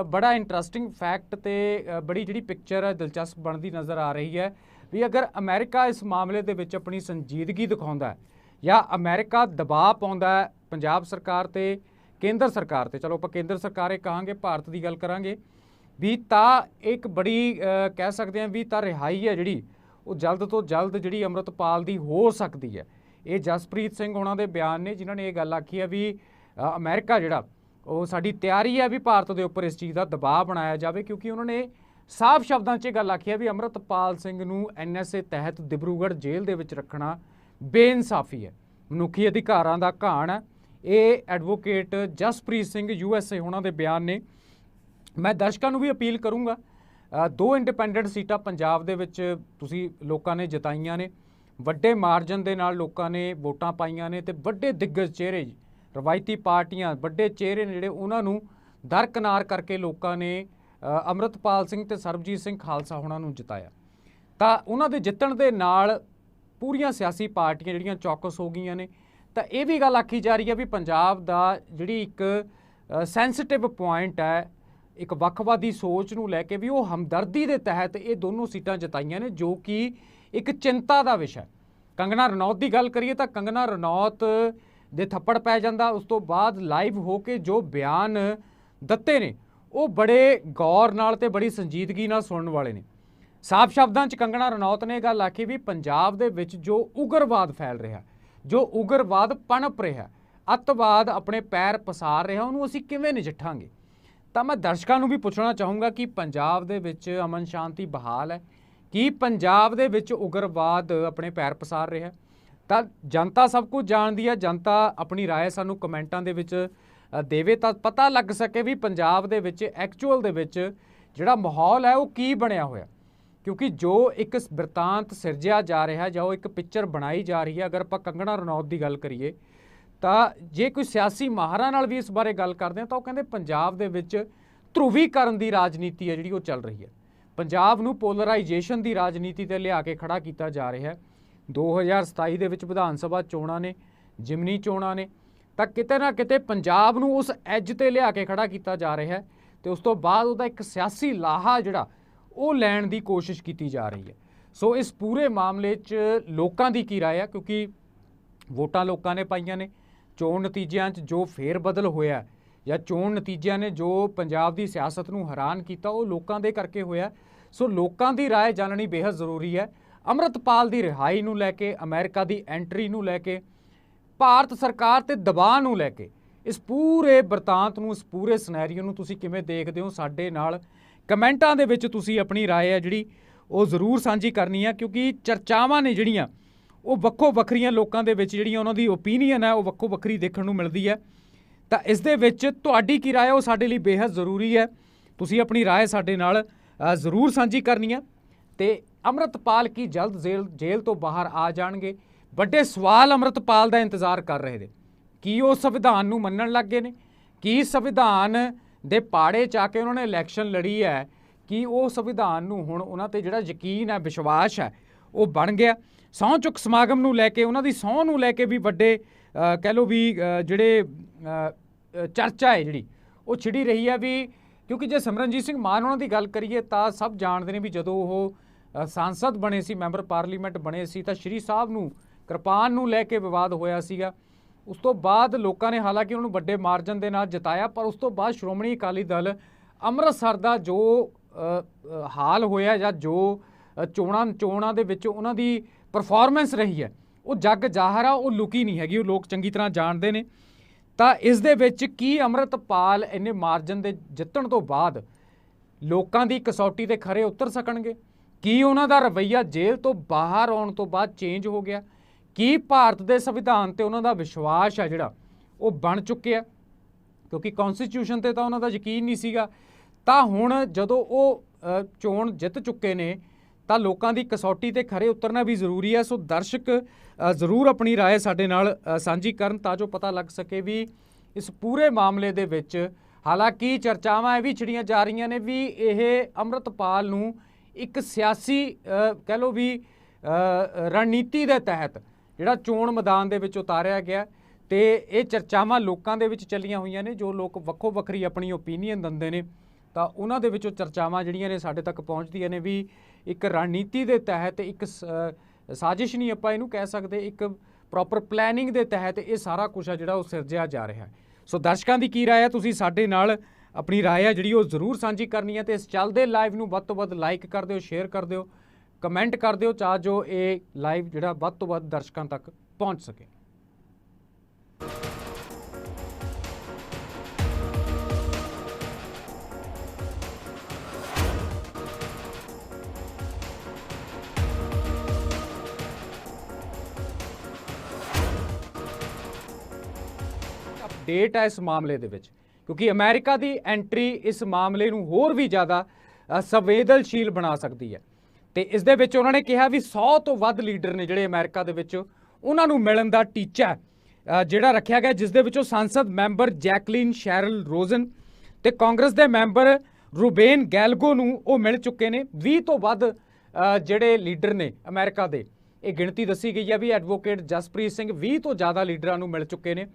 ਬੜਾ ਇੰਟਰਸਟਿੰਗ ਫੈਕਟ ਤੇ ਬੜੀ ਜਿਹੜੀ ਪਿਕਚਰ ਹੈ ਦਿਲਚਸਪ ਬਣਦੀ ਨਜ਼ਰ ਆ ਰਹੀ ਹੈ ਵੀ ਅਗਰ ਅਮਰੀਕਾ ਇਸ ਮਾਮਲੇ ਦੇ ਵਿੱਚ ਆਪਣੀ ਸੰਜੀਦਗੀ ਦਿਖਾਉਂਦਾ ਹੈ ਜਾਂ ਅਮਰੀਕਾ ਦਬਾਅ ਪਾਉਂਦਾ ਹੈ ਪੰਜਾਬ ਸਰਕਾਰ ਤੇ ਕੇਂਦਰ ਸਰਕਾਰ ਤੇ। ਚਲੋ ਆਪਾਂ ਕੇਂਦਰ ਸਰਕਾਰ ਇਹ ਕਹਾਂਗੇ ਭਾਰਤ ਦੀ ਗੱਲ ਕਰਾਂਗੇ। ਵੀ ਤਾਂ ਇੱਕ ਬੜੀ ਕਹਿ ਸਕਦੇ ਹਾਂ ਵੀ ਤਾਂ ਰਿਹਾਈ ਹੈ ਜਿਹੜੀ ਉਹ ਜਲਦ ਤੋਂ ਜਲਦ ਜਿਹੜੀ ਅੰਮ੍ਰਿਤਪਾਲ ਦੀ ਹੋ ਸਕਦੀ ਹੈ। ਇਹ ਜਸਪ੍ਰੀਤ ਸਿੰਘ ਉਹਨਾਂ ਦੇ ਬਿਆਨ ਨੇ ਜਿਨ੍ਹਾਂ ਨੇ ਇਹ ਗੱਲ ਆਖੀ ਹੈ ਵੀ ਅ, ਅਮਰੀਕਾ ਜਿਹੜਾ ਉਹ ਸਾਡੀ ਤਿਆਰੀ ਹੈ ਵੀ ਭਾਰਤ ਦੇ ਉੱਪਰ ਇਸ ਚੀਜ਼ ਦਾ ਦਬਾਅ ਬਣਾਇਆ ਜਾਵੇ ਕਿਉਂਕਿ ਉਹਨਾਂ ਨੇ ਸਾਫ਼ ਸ਼ਬਦਾਂ 'ਚ ਇਹ ਗੱਲ ਆਖੀ ਹੈ ਵੀ ਅੰਮ੍ਰਿਤਪਾਲ ਸਿੰਘ ਨੂੰ ਐਨਐਸਏ ਤਹਿਤ ਦਿਬਰੂਗੜ੍ਹ ਜੇਲ੍ਹ ਦੇ ਵਿੱਚ ਰੱਖਣਾ ਬੇਇਨਸਾਫੀ ਹੈ। ਮਨੁੱਖੀ ਅਧਿਕਾਰਾਂ ਦਾ ਘਾਣ ਹੈ। ਇਹ ਐਡਵੋਕੇਟ ਜਸਪ੍ਰੀਤ ਸਿੰਘ ਯੂਐਸਏ ਉਹਨਾਂ ਦੇ ਬਿਆਨ ਨੇ। ਮੈਂ ਦਰਸ਼ਕਾਂ ਨੂੰ ਵੀ ਅਪੀਲ ਕਰੂੰਗਾ ਦੋ ਇੰਡੀਪੈਂਡੈਂਟ ਸੀਟਾਂ ਪੰਜਾਬ ਦੇ ਵਿੱਚ ਤੁਸੀਂ ਲੋਕਾਂ ਨੇ ਜਿਤਾਈਆਂ ਨੇ। ਵੱਡੇ ਮਾਰਜਨ ਦੇ ਨਾਲ ਲੋਕਾਂ ਨੇ ਵੋਟਾਂ ਪਾਈਆਂ ਨੇ ਤੇ ਵੱਡੇ ਦਿੱਗਜ ਚਿਹਰੇ ਰਵਾਇਤੀ ਪਾਰਟੀਆਂ ਵੱਡੇ ਚਿਹਰੇ ਨੇ ਜਿਹੜੇ ਉਹਨਾਂ ਨੂੰ ਦਰਕਨਾਰ ਕਰਕੇ ਲੋਕਾਂ ਨੇ ਅ, ਅੰਮ੍ਰਿਤਪਾਲ ਸਿੰਘ ਤੇ ਸਰਬਜੀਤ ਸਿੰਘ ਖਾਲਸਾ ਉਹਨਾਂ ਨੂੰ ਜਿਤਾਇਆ। ਤਾਂ ਉਹਨਾਂ ਦੇ ਜਿੱਤਣ ਦੇ ਨਾਲ ਪੂਰੀਆਂ ਸਿਆਸੀ ਪਾਰਟੀਆਂ ਜਿਹੜੀਆਂ ਚੌਕਸ ਹੋ ਗਈਆਂ ਨੇ, ਤਾਂ ਇਹ ਵੀ ਗੱਲ ਆਖੀ ਜਾ ਰਹੀ ਹੈ ਵੀ ਪੰਜਾਬ ਦਾ ਜਿਹੜੀ ਇੱਕ ਸੈਂਸਿਟਿਵ ਪੁਆਇੰਟ ਹੈ, ਇੱਕ ਵੱਖਵਾਦੀ ਸੋਚ ਨੂੰ ਲੈ ਕੇ ਵੀ ਉਹ ਹਮਦਰਦੀ ਦੇ ਤਹਿਤ ਇਹ ਦੋਨੋਂ ਸੀਟਾਂ ਜਿਤਾਈਆਂ ਨੇ, ਜੋ ਕਿ ਇੱਕ ਚਿੰਤਾ ਦਾ ਵਿਸ਼ਾ ਹੈ। ਕੰਗਨਾ ਰਣੌਤ ਦੀ ਗੱਲ ਕਰੀਏ ਤਾਂ ਕੰਗਨਾ ਰਣੌਤ ਦੇ ਥੱਪੜ ਪੈ ਜਾਂਦਾ, ਉਸ ਤੋਂ ਬਾਅਦ ਲਾਈਵ ਹੋ ਕੇ ਜੋ ਬਿਆਨ ਦਿੱਤੇ ਨੇ, ਉਹ ਬੜੇ ਗੌਰ ਨਾਲ ਤੇ ਬੜੀ ਸੰਜੀਦਗੀ ਨਾਲ ਸੁਣਨ ਵਾਲੇ ਨੇ। ਸਾਫ਼ ਸ਼ਬਦਾਂ 'ਚ ਕੰਗਣਾ ਰਣੌਤ ਨੇ ਇਹ ਗੱਲ ਆਖੀ ਵੀ ਪੰਜਾਬ ਦੇ ਵਿੱਚ ਜੋ ਉਗਰਵਾਦ ਫੈਲ ਰਿਹਾ ਜੋ ਉਗਰਵਾਦ ਪਣਪ ਰਿਹਾ ਅੱਤਵਾਦ ਆਪਣੇ ਪੈਰ ਪਸਾਰ ਰਿਹਾ ਉਹਨੂੰ ਅਸੀਂ ਕਿਵੇਂ ਨਜਿੱਠਾਂਗੇ ਤਾਂ ਮੈਂ ਦਰਸ਼ਕਾਂ ਨੂੰ ਵੀ ਪੁੱਛਣਾ ਚਾਹੂੰਗਾ ਕਿ ਪੰਜਾਬ ਦੇ ਵਿੱਚ ਅਮਨ ਸ਼ਾਂਤੀ ਬਹਾਲ ਹੈ ਕੀ ਪੰਜਾਬ ਦੇ ਵਿੱਚ ਉਗਰਵਾਦ ਆਪਣੇ ਪੈਰ ਪਸਾਰ ਰਿਹਾ ਤਾਂ ਜਨਤਾ ਸਭ ਕੁਝ ਜਾਣਦੀ ਹੈ ਜਨਤਾ ਆਪਣੀ رائے ਸਾਨੂੰ ਕਮੈਂਟਾਂ ਦੇ ਵਿੱਚ ਅ, ਦੇਵੇ ਤਾਂ ਪਤਾ ਲੱਗ ਸਕੇ ਵੀ ਪੰਜਾਬ ਦੇ ਵਿੱਚ ਐਕਚੁਅਲ ਦੇ ਵਿੱਚ ਜਿਹੜਾ ਮਾਹੌਲ ਹੈ ਉਹ ਕੀ ਬਣਿਆ ਹੋਇਆ ਕਿਉਂਕਿ ਜੋ ਇੱਕ ਸ- ਬਿਰਤਾਂਤ ਸਿਰਜਿਆ ਜਾ ਰਿਹਾ ਜਾਂ ਉਹ ਇੱਕ ਪਿਕਚਰ ਬਣਾਈ ਜਾ ਰਹੀ ਹੈ, ਅਗਰ ਆਪਾਂ ਕੰਗਣਾ ਰਣੌਤ ਦੀ ਗੱਲ ਕਰੀਏ, ਤਾਂ ਜੇ ਕੋਈ ਸਿਆਸੀ ਮਾਹਰਾਂ ਨਾਲ ਵੀ ਇਸ ਬਾਰੇ ਗੱਲ ਕਰਦੇ ਹਾਂ ਤਾਂ ਉਹ ਕਹਿੰਦੇ ਪੰਜਾਬ ਦੇ ਵਿੱਚ ਧਰੁਵੀਕਰਨ ਦੀ ਰਾਜਨੀਤੀ ਹੈ ਜਿਹੜੀ ਉਹ ਚੱਲ ਰਹੀ ਹੈ। ਪੰਜਾਬ ਨੂੰ ਪੋਲਰਾਈਜੇਸ਼ਨ ਦੀ ਰਾਜਨੀਤੀ ਤੇ ਲਿਆ ਕੇ ਖੜਾ ਕੀਤਾ ਜਾ ਰਿਹਾ ਹੈ। 2027 ਦੇ ਵਿੱਚ ਵਿਧਾਨ ਸਭਾ ਚੋਣਾਂ ਨੇ, ਜਿਮਨੀ ਚੋਣਾਂ ਨੇ, ਤਾਂ ਕਿਤੇ ਨਾ ਕਿਤੇ ਪੰਜਾਬ ਨੂੰ ਉਸ ਐਜ ਤੇ ਲਿਆ ਕੇ ਖੜਾ ਕੀਤਾ ਜਾ ਰਿਹਾ ਹੈ ਤੇ ਉਸ ਤੋਂ ਬਾਅਦ ਉਹਦਾ ਇੱਕ ਸਿਆਸੀ ਲਾਹਾ ਜਿਹੜਾ ਉਹ ਲੈਣ ਦੀ ਕੋਸ਼ਿਸ਼ ਕੀਤੀ ਜਾ ਰਹੀ ਹੈ। ਸੋ ਇਸ ਪੂਰੇ ਮਾਮਲੇ 'ਚ ਲੋਕਾਂ ਦੀ ਕੀ ਰਾਏ ਹੈ ਕਿਉਂਕਿ ਵੋਟਾਂ ਲੋਕਾਂ ਨੇ ਪਾਈਆਂ ਨੇ। ਚੋਣ ਨਤੀਜਿਆਂ 'ਚ ਜੋ ਫੇਰ ਬਦਲ ਹੋਇਆ ਜਾਂ ਚੋਣ ਨਤੀਜਿਆਂ ਨੇ ਜੋ ਪੰਜਾਬ ਦੀ ਸਿਆਸਤ ਨੂੰ ਹੈਰਾਨ ਕੀਤਾ, ਉਹ ਲੋਕਾਂ ਦੇ ਕਰਕੇ ਹੋਇਆ ਸੋ ਲੋਕਾਂ ਦੀ ਰਾਏ ਜਾਣਨੀ ਬੇहद ਜ਼ਰੂਰੀ ਹੈ। ਅੰਮ੍ਰਿਤਪਾਲ ਦੀ ਰਿਹਾਈ ਨੂੰ ਲੈ ਕੇ, ਅਮਰੀਕਾ ਦੀ ਐਂਟਰੀ ਨੂੰ ਲੈ ਕੇ, ਭਾਰਤ ਸਰਕਾਰ ਤੇ ਦਬਾਅ ਨੂੰ ਲੈ ਕੇ, ਇਸ ਪੂਰੇ ਬਰਤਾਂਤ ਨੂੰ, ਇਸ ਪੂਰੇ ਸਿਨੈਰੀਓ ਨੂੰ ਤੁਸੀਂ ਕਿਵੇਂ ਦੇਖਦੇ ਹੋ? ਸਾਡੇ ਨਾਲ ਕਮੈਂਟਾਂ ਦੇ ਵਿੱਚ ਤੁਸੀਂ ਆਪਣੀ ਰਾਏ ਹੈ ਜਿਹੜੀ ਉਹ ਜ਼ਰੂਰ ਸਾਂਝੀ ਕਰਨੀ ਹੈ, ਕਿਉਂਕਿ ਚਰਚਾਵਾਂ ਨੇ ਜਿਹੜੀਆਂ, ਉਹ ਵੱਖੋ ਵੱਖਰੀਆਂ ਲੋਕਾਂ ਦੇ ਵਿੱਚ ਜਿਹੜੀਆਂ ਉਹਨਾਂ ਦੀ ਓਪੀਨੀਅਨ ਹੈ, ਉਹ ਵੱਖੋ ਵੱਖਰੀ ਦੇਖਣ ਨੂੰ ਮਿਲਦੀ ਹੈ। ਤਾਂ ਇਸ ਦੇ ਵਿੱਚ ਤੁਹਾਡੀ ਕੀ ਰਾਏ ਉਹ ਸਾਡੇ ਲਈ ਬੇहद ਜ਼ਰੂਰੀ ਹੈ। ਤੁਸੀਂ ਆਪਣੀ ਰਾਏ ਸਾਡੇ ਨਾਲ ਜ਼ਰੂਰ ਸਾਂਝੀ ਕਰਨੀ ਹੈ। ਤੇ ਅੰਮ੍ਰਿਤਪਾਲ ਕੀ ਜਲਦ ਜੇਲ੍ਹ ਜੇਲ੍ਹ ਤੋਂ ਬਾਹਰ ਆ ਜਾਣਗੇ? ਵੱਡੇ ਸਵਾਲ ਅੰਮ੍ਰਿਤਪਾਲ ਦਾ ਇੰਤਜ਼ਾਰ ਕਰ ਰਹੇ ਨੇ। ਕੀ ਉਹ ਸੰਵਿਧਾਨ ਨੂੰ ਮੰਨਣ ਲੱਗ ਗਏ ਨੇ? ਕੀ ਸੰਵਿਧਾਨ ਦੇ ਪਾੜੇ ਚ ਆ ਕੇ ਉਹਨਾਂ ਨੇ ਇਲੈਕਸ਼ਨ ਲੜੀ ਹੈ ਕਿ ਉਹ ਸੰਵਿਧਾਨ ਨੂੰ ਹੁਣ ਉਹਨਾਂ ਤੇ ਜਿਹੜਾ ਯਕੀਨ ਹੈ ਵਿਸ਼ਵਾਸ ਹੈ ਉਹ ਬਣ ਗਿਆ। ਸਹੁੰ ਚੁੱਕ ਸਮਾਗਮ ਨੂੰ ਲੈ ਕੇ ਉਹਨਾਂ ਦੀ ਸਹੁੰ ਨੂੰ ਲੈ ਕੇ ਵੀ ਵੱਡੇ ਕਹਿ ਲਓ ਵੀ ਜਿਹੜੇ ਚਰਚਾ ਹੈ ਜਿਹੜੀ ਉਹ ਛਿੜੀ ਰਹੀ ਹੈ ਵੀ ਕਿਉਂਕਿ ਜੇ ਸਿਮਰਨਜੀਤ ਸਿੰਘ ਮਾਨ ਉਹਨਾਂ ਦੀ ਗੱਲ ਕਰੀਏ ਤਾਂ ਸਭ ਜਾਣਦੇ ਨੇ ਵੀ ਜਦੋਂ ਉਹ ਅ, ਸਾਂਸਦ ਬਣੇ ਸੀ ਮੈਂਬਰ ਪਾਰਲੀਮੈਂਟ ਬਣੇ ਸੀ ਤਾਂ ਸ਼੍ਰੀ ਸਾਹਿਬ ਨੂੰ ਕਿਰਪਾਨ ਨੂੰ ਲੈ ਕੇ ਵਿਵਾਦ ਹੋਇਆ ਸੀਗਾ। ਉਸ ਤੋਂ ਬਾਅਦ ਲੋਕਾਂ ਨੇ ਹਾਲਾਂਕਿ ਉਹਨੂੰ ਵੱਡੇ ਮਾਰਜਨ ਦੇ ਨਾਲ ਜਿਤਾਇਆ, ਪਰ ਉਸ ਤੋਂ ਬਾਅਦ ਸ਼੍ਰੋਮਣੀ ਅਕਾਲੀ ਦਲ ਅੰਮ੍ਰਿਤਸਰ ਦਾ ਜੋ ਹਾਲ ਹੋਇਆ ਜਾਂ ਜੋ ਚੋਣਾਂ ਚੋਣਾਂ ਦੇ ਵਿੱਚ ਉਹਨਾਂ ਦੀ ਪਰਫਾਰਮੈਂਸ ਰਹੀ ਹੈ, ਉਹ ਜੱਗ ਜ਼ਾਹਰ ਆ, ਉਹ ਲੁਕੀ ਨਹੀਂ ਹੈਗੀ, ਉਹ ਲੋਕ ਚੰਗੀ ਤਰ੍ਹਾਂ ਜਾਣਦੇ ਨੇ। ਤਾਂ ਇਸ ਦੇ ਵਿੱਚ ਕੀ ਅੰਮ੍ਰਿਤਪਾਲ ਇੰਨੇ ਮਾਰਜਨ ਦੇ ਜਿੱਤਣ ਤੋਂ ਬਾਅਦ ਲੋਕਾਂ ਦੀ ਕਸੌਟੀ ਤੇ ਖਰੇ ਉਤਰ ਸਕਣਗੇ? ਕੀ ਉਹਨਾਂ ਦਾ ਰਵੱਈਆ ਜੇਲ੍ਹ ਤੋਂ ਬਾਹਰ ਆਉਣ ਤੋਂ ਬਾਅਦ ਚੇਂਜ ਹੋ ਗਿਆ? ਕੀ ਭਾਰਤ ਦੇ ਸੰਵਿਧਾਨ ਤੇ ਉਹਨਾਂ ਦਾ ਵਿਸ਼ਵਾਸ ਹੈ ਜਿਹੜਾ ਉਹ ਬਣ ਚੁੱਕਿਆ ਕਿਉਂਕਿ ਕਨਸਟੀਟਿਊਸ਼ਨ ਤੇ ਤਾਂ ਉਹਨਾਂ ਦਾ ਯਕੀਨ ਨਹੀਂ ਸੀਗਾ ਤਾਂ ਹੁਣ ਜਦੋਂ ਉਹ ਅ, ਚੋਣ ਜਿੱਤ ਚੁੱਕੇ ਨੇ ਤਾਂ ਲੋਕਾਂ ਦੀ ਕਸੌਟੀ ਤੇ ਖਰੇ ਉਤਰਨਾ ਵੀ ਜ਼ਰੂਰੀ ਹੈ ਸੋ ਦਰਸ਼ਕ ਅ, ਜ਼ਰੂਰ ਆਪਣੀ رائے ਸਾਡੇ ਨਾਲ ਅ, ਸਾਂਝੀ ਕਰਨ ਤਾਂ ਜੋ ਪਤਾ ਲੱਗ ਸਕੇ ਵੀ ਇਸ ਪੂਰੇ ਮਾਮਲੇ ਦੇ ਵਿੱਚ ਹਾਲਾਂਕਿ ਚਰਚਾਵਾਂ ਇਹ ਵੀ ਛਿੜੀਆਂ ਜਾ ਰਹੀਆਂ ਨੇ ਵੀ ਇਹ ਅੰਮ੍ਰਿਤਪਾਲ ਨੂੰ ਇੱਕ ਸਿਆਸੀ ਅ, ਕਹਿ ਲਓ ਵੀ ਅ, ਰਣਨੀਤੀ ਦੇ ਤਹਿਤ ਜਿਹੜਾ ਚੋਣ ਮੈਦਾਨ ਦੇ ਵਿੱਚ ਉਤਾਰਿਆ ਗਿਆ ਤੇ ਇਹ ਚਰਚਾਵਾਂ ਲੋਕਾਂ ਦੇ ਵਿੱਚ ਚੱਲੀਆਂ ਹੋਈਆਂ ਨੇ, ਜੋ ਲੋਕ ਵੱਖੋ ਵੱਖਰੀ ਆਪਣੀ ਓਪੀਨੀਅਨ ਦਿੰਦੇ ਨੇ। ਤਾਂ ਉਹਨਾਂ ਦੇ ਵਿੱਚੋਂ ਚਰਚਾਵਾਂ ਜਿਹੜੀਆਂ ਨੇ ਸਾਡੇ ਤੱਕ ਪਹੁੰਚਦੀਆਂ ਨੇ ਵੀ ਇੱਕ ਰਣਨੀਤੀ ਦੇ ਤਹਿਤ ਇੱਕ ਸ- ਸਾਜ਼ਿਸ਼ ਨਹੀਂ ਆਪਾਂ ਇਹਨੂੰ ਕਹਿ ਸਕਦੇ, ਇੱਕ ਪ੍ਰੋਪਰ ਪਲੈਨਿੰਗ ਦੇ ਤਹਿਤ ਇਹ ਸਾਰਾ ਕੁਝ ਆ ਜਿਹੜਾ ਉਹ ਸਿਰਜਿਆ ਜਾ ਰਿਹਾ ਹੈ। ਸੋ ਦਰਸ਼ਕਾਂ ਦੀ ਕੀ ਰਾਏ ਹੈ ਤੁਸੀਂ ਸਾਡੇ ਨਾਲ ਆਪਣੀ ਰਾਏ ਹੈ ਜਿਹੜੀ ਉਹ ਜ਼ਰੂਰ ਸਾਂਝੀ ਕਰਨੀ ਹੈ ਤੇ ਇਸ ਚੱਲਦੇ ਲਾਈਵ ਨੂੰ ਵੱਧ ਤੋਂ ਵੱਧ ਲਾਈਕ ਕਰ ਦਿਓ ਸ਼ੇਅਰ ਕਰ ਦਿਓ। ਕਮੈਂਟ ਕਰ ਦਿਓ ਤਾਂ ਜੋ ਇਹ ਲਾਈਵ ਜਿਹੜਾ ਵੱਧ ਤੋਂ ਵੱਧ ਦਰਸ਼ਕਾਂ ਤੱਕ ਪਹੁੰਚ ਸਕੇ। ਅਪਡੇਟ ਹੈ ਇਸ ਮਾਮਲੇ ਦੇ ਵਿੱਚ, ਕਿਉਂਕਿ ਅਮਰੀਕਾ ਦੀ ਐਂਟਰੀ ਇਸ ਮਾਮਲੇ ਨੂੰ ਹੋਰ ਵੀ ਜ਼ਿਆਦਾ ਸੰਵੇਦਨਸ਼ੀਲ ਬਣਾ ਸਕਦੀ ਹੈ। ਤੇ ਇਸ ਦੇ ਵਿੱਚ ਉਹਨਾਂ ਨੇ ਕਿਹਾ ਵੀ 100 ਤੋਂ ਵੱਧ ਲੀਡਰ ਨੇ ਜਿਹੜੇ ਅਮਰੀਕਾ ਦੇ ਵਿੱਚ, ਉਹਨਾਂ ਨੂੰ ਮਿਲਣ ਦਾ ਟੀਚਾ ਜਿਹੜਾ ਰੱਖਿਆ ਗਿਆ, ਜਿਸ ਦੇ ਵਿੱਚੋਂ ਸੰਸਦ ਮੈਂਬਰ ਜੈਕਲਿਨ ਸ਼ੈਰਲ ਰੋਜ਼ਨ ਤੇ ਕਾਂਗਰਸ ਦੇ ਮੈਂਬਰ ਰੂਬੇਨ ਗੈਲਗੋ ਨੂੰ ਉਹ ਮਿਲ ਚੁੱਕੇ ਨੇ। 20 ਤੋਂ ਵੱਧ ਜਿਹੜੇ ਲੀਡਰ ਨੇ ਅਮਰੀਕਾ ਦੇ, ਇਹ ਗਿਣਤੀ ਦੱਸੀ ਗਈ ਹੈ ਵੀ ਐਡਵੋਕੇਟ ਜਸਪ੍ਰੀਤ ਸਿੰਘ 20 ਤੋਂ ਜ਼ਿਆਦਾ ਲੀਡਰਾਂ ਨੂੰ ਮਿਲ ਚੁੱਕੇ ਨੇ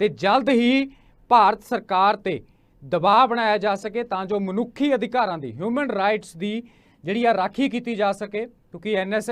ਤੇ ਜਲਦ ਹੀ ਭਾਰਤ ਸਰਕਾਰ ਤੇ ਦਬਾਅ ਬਣਾਇਆ ਜਾ ਸਕੇ ਤਾਂ ਜੋ ਮਨੁੱਖੀ ਅਧਿਕਾਰਾਂ ਦੀ ਹਿਊਮਨ ਰਾਈਟਸ ਦੀ ਜਿਹੜੀ ਆ ਰਾਖੀ ਕੀਤੀ ਜਾ ਸਕੇ ਕਿਉਂਕਿ ਐਨਐਸ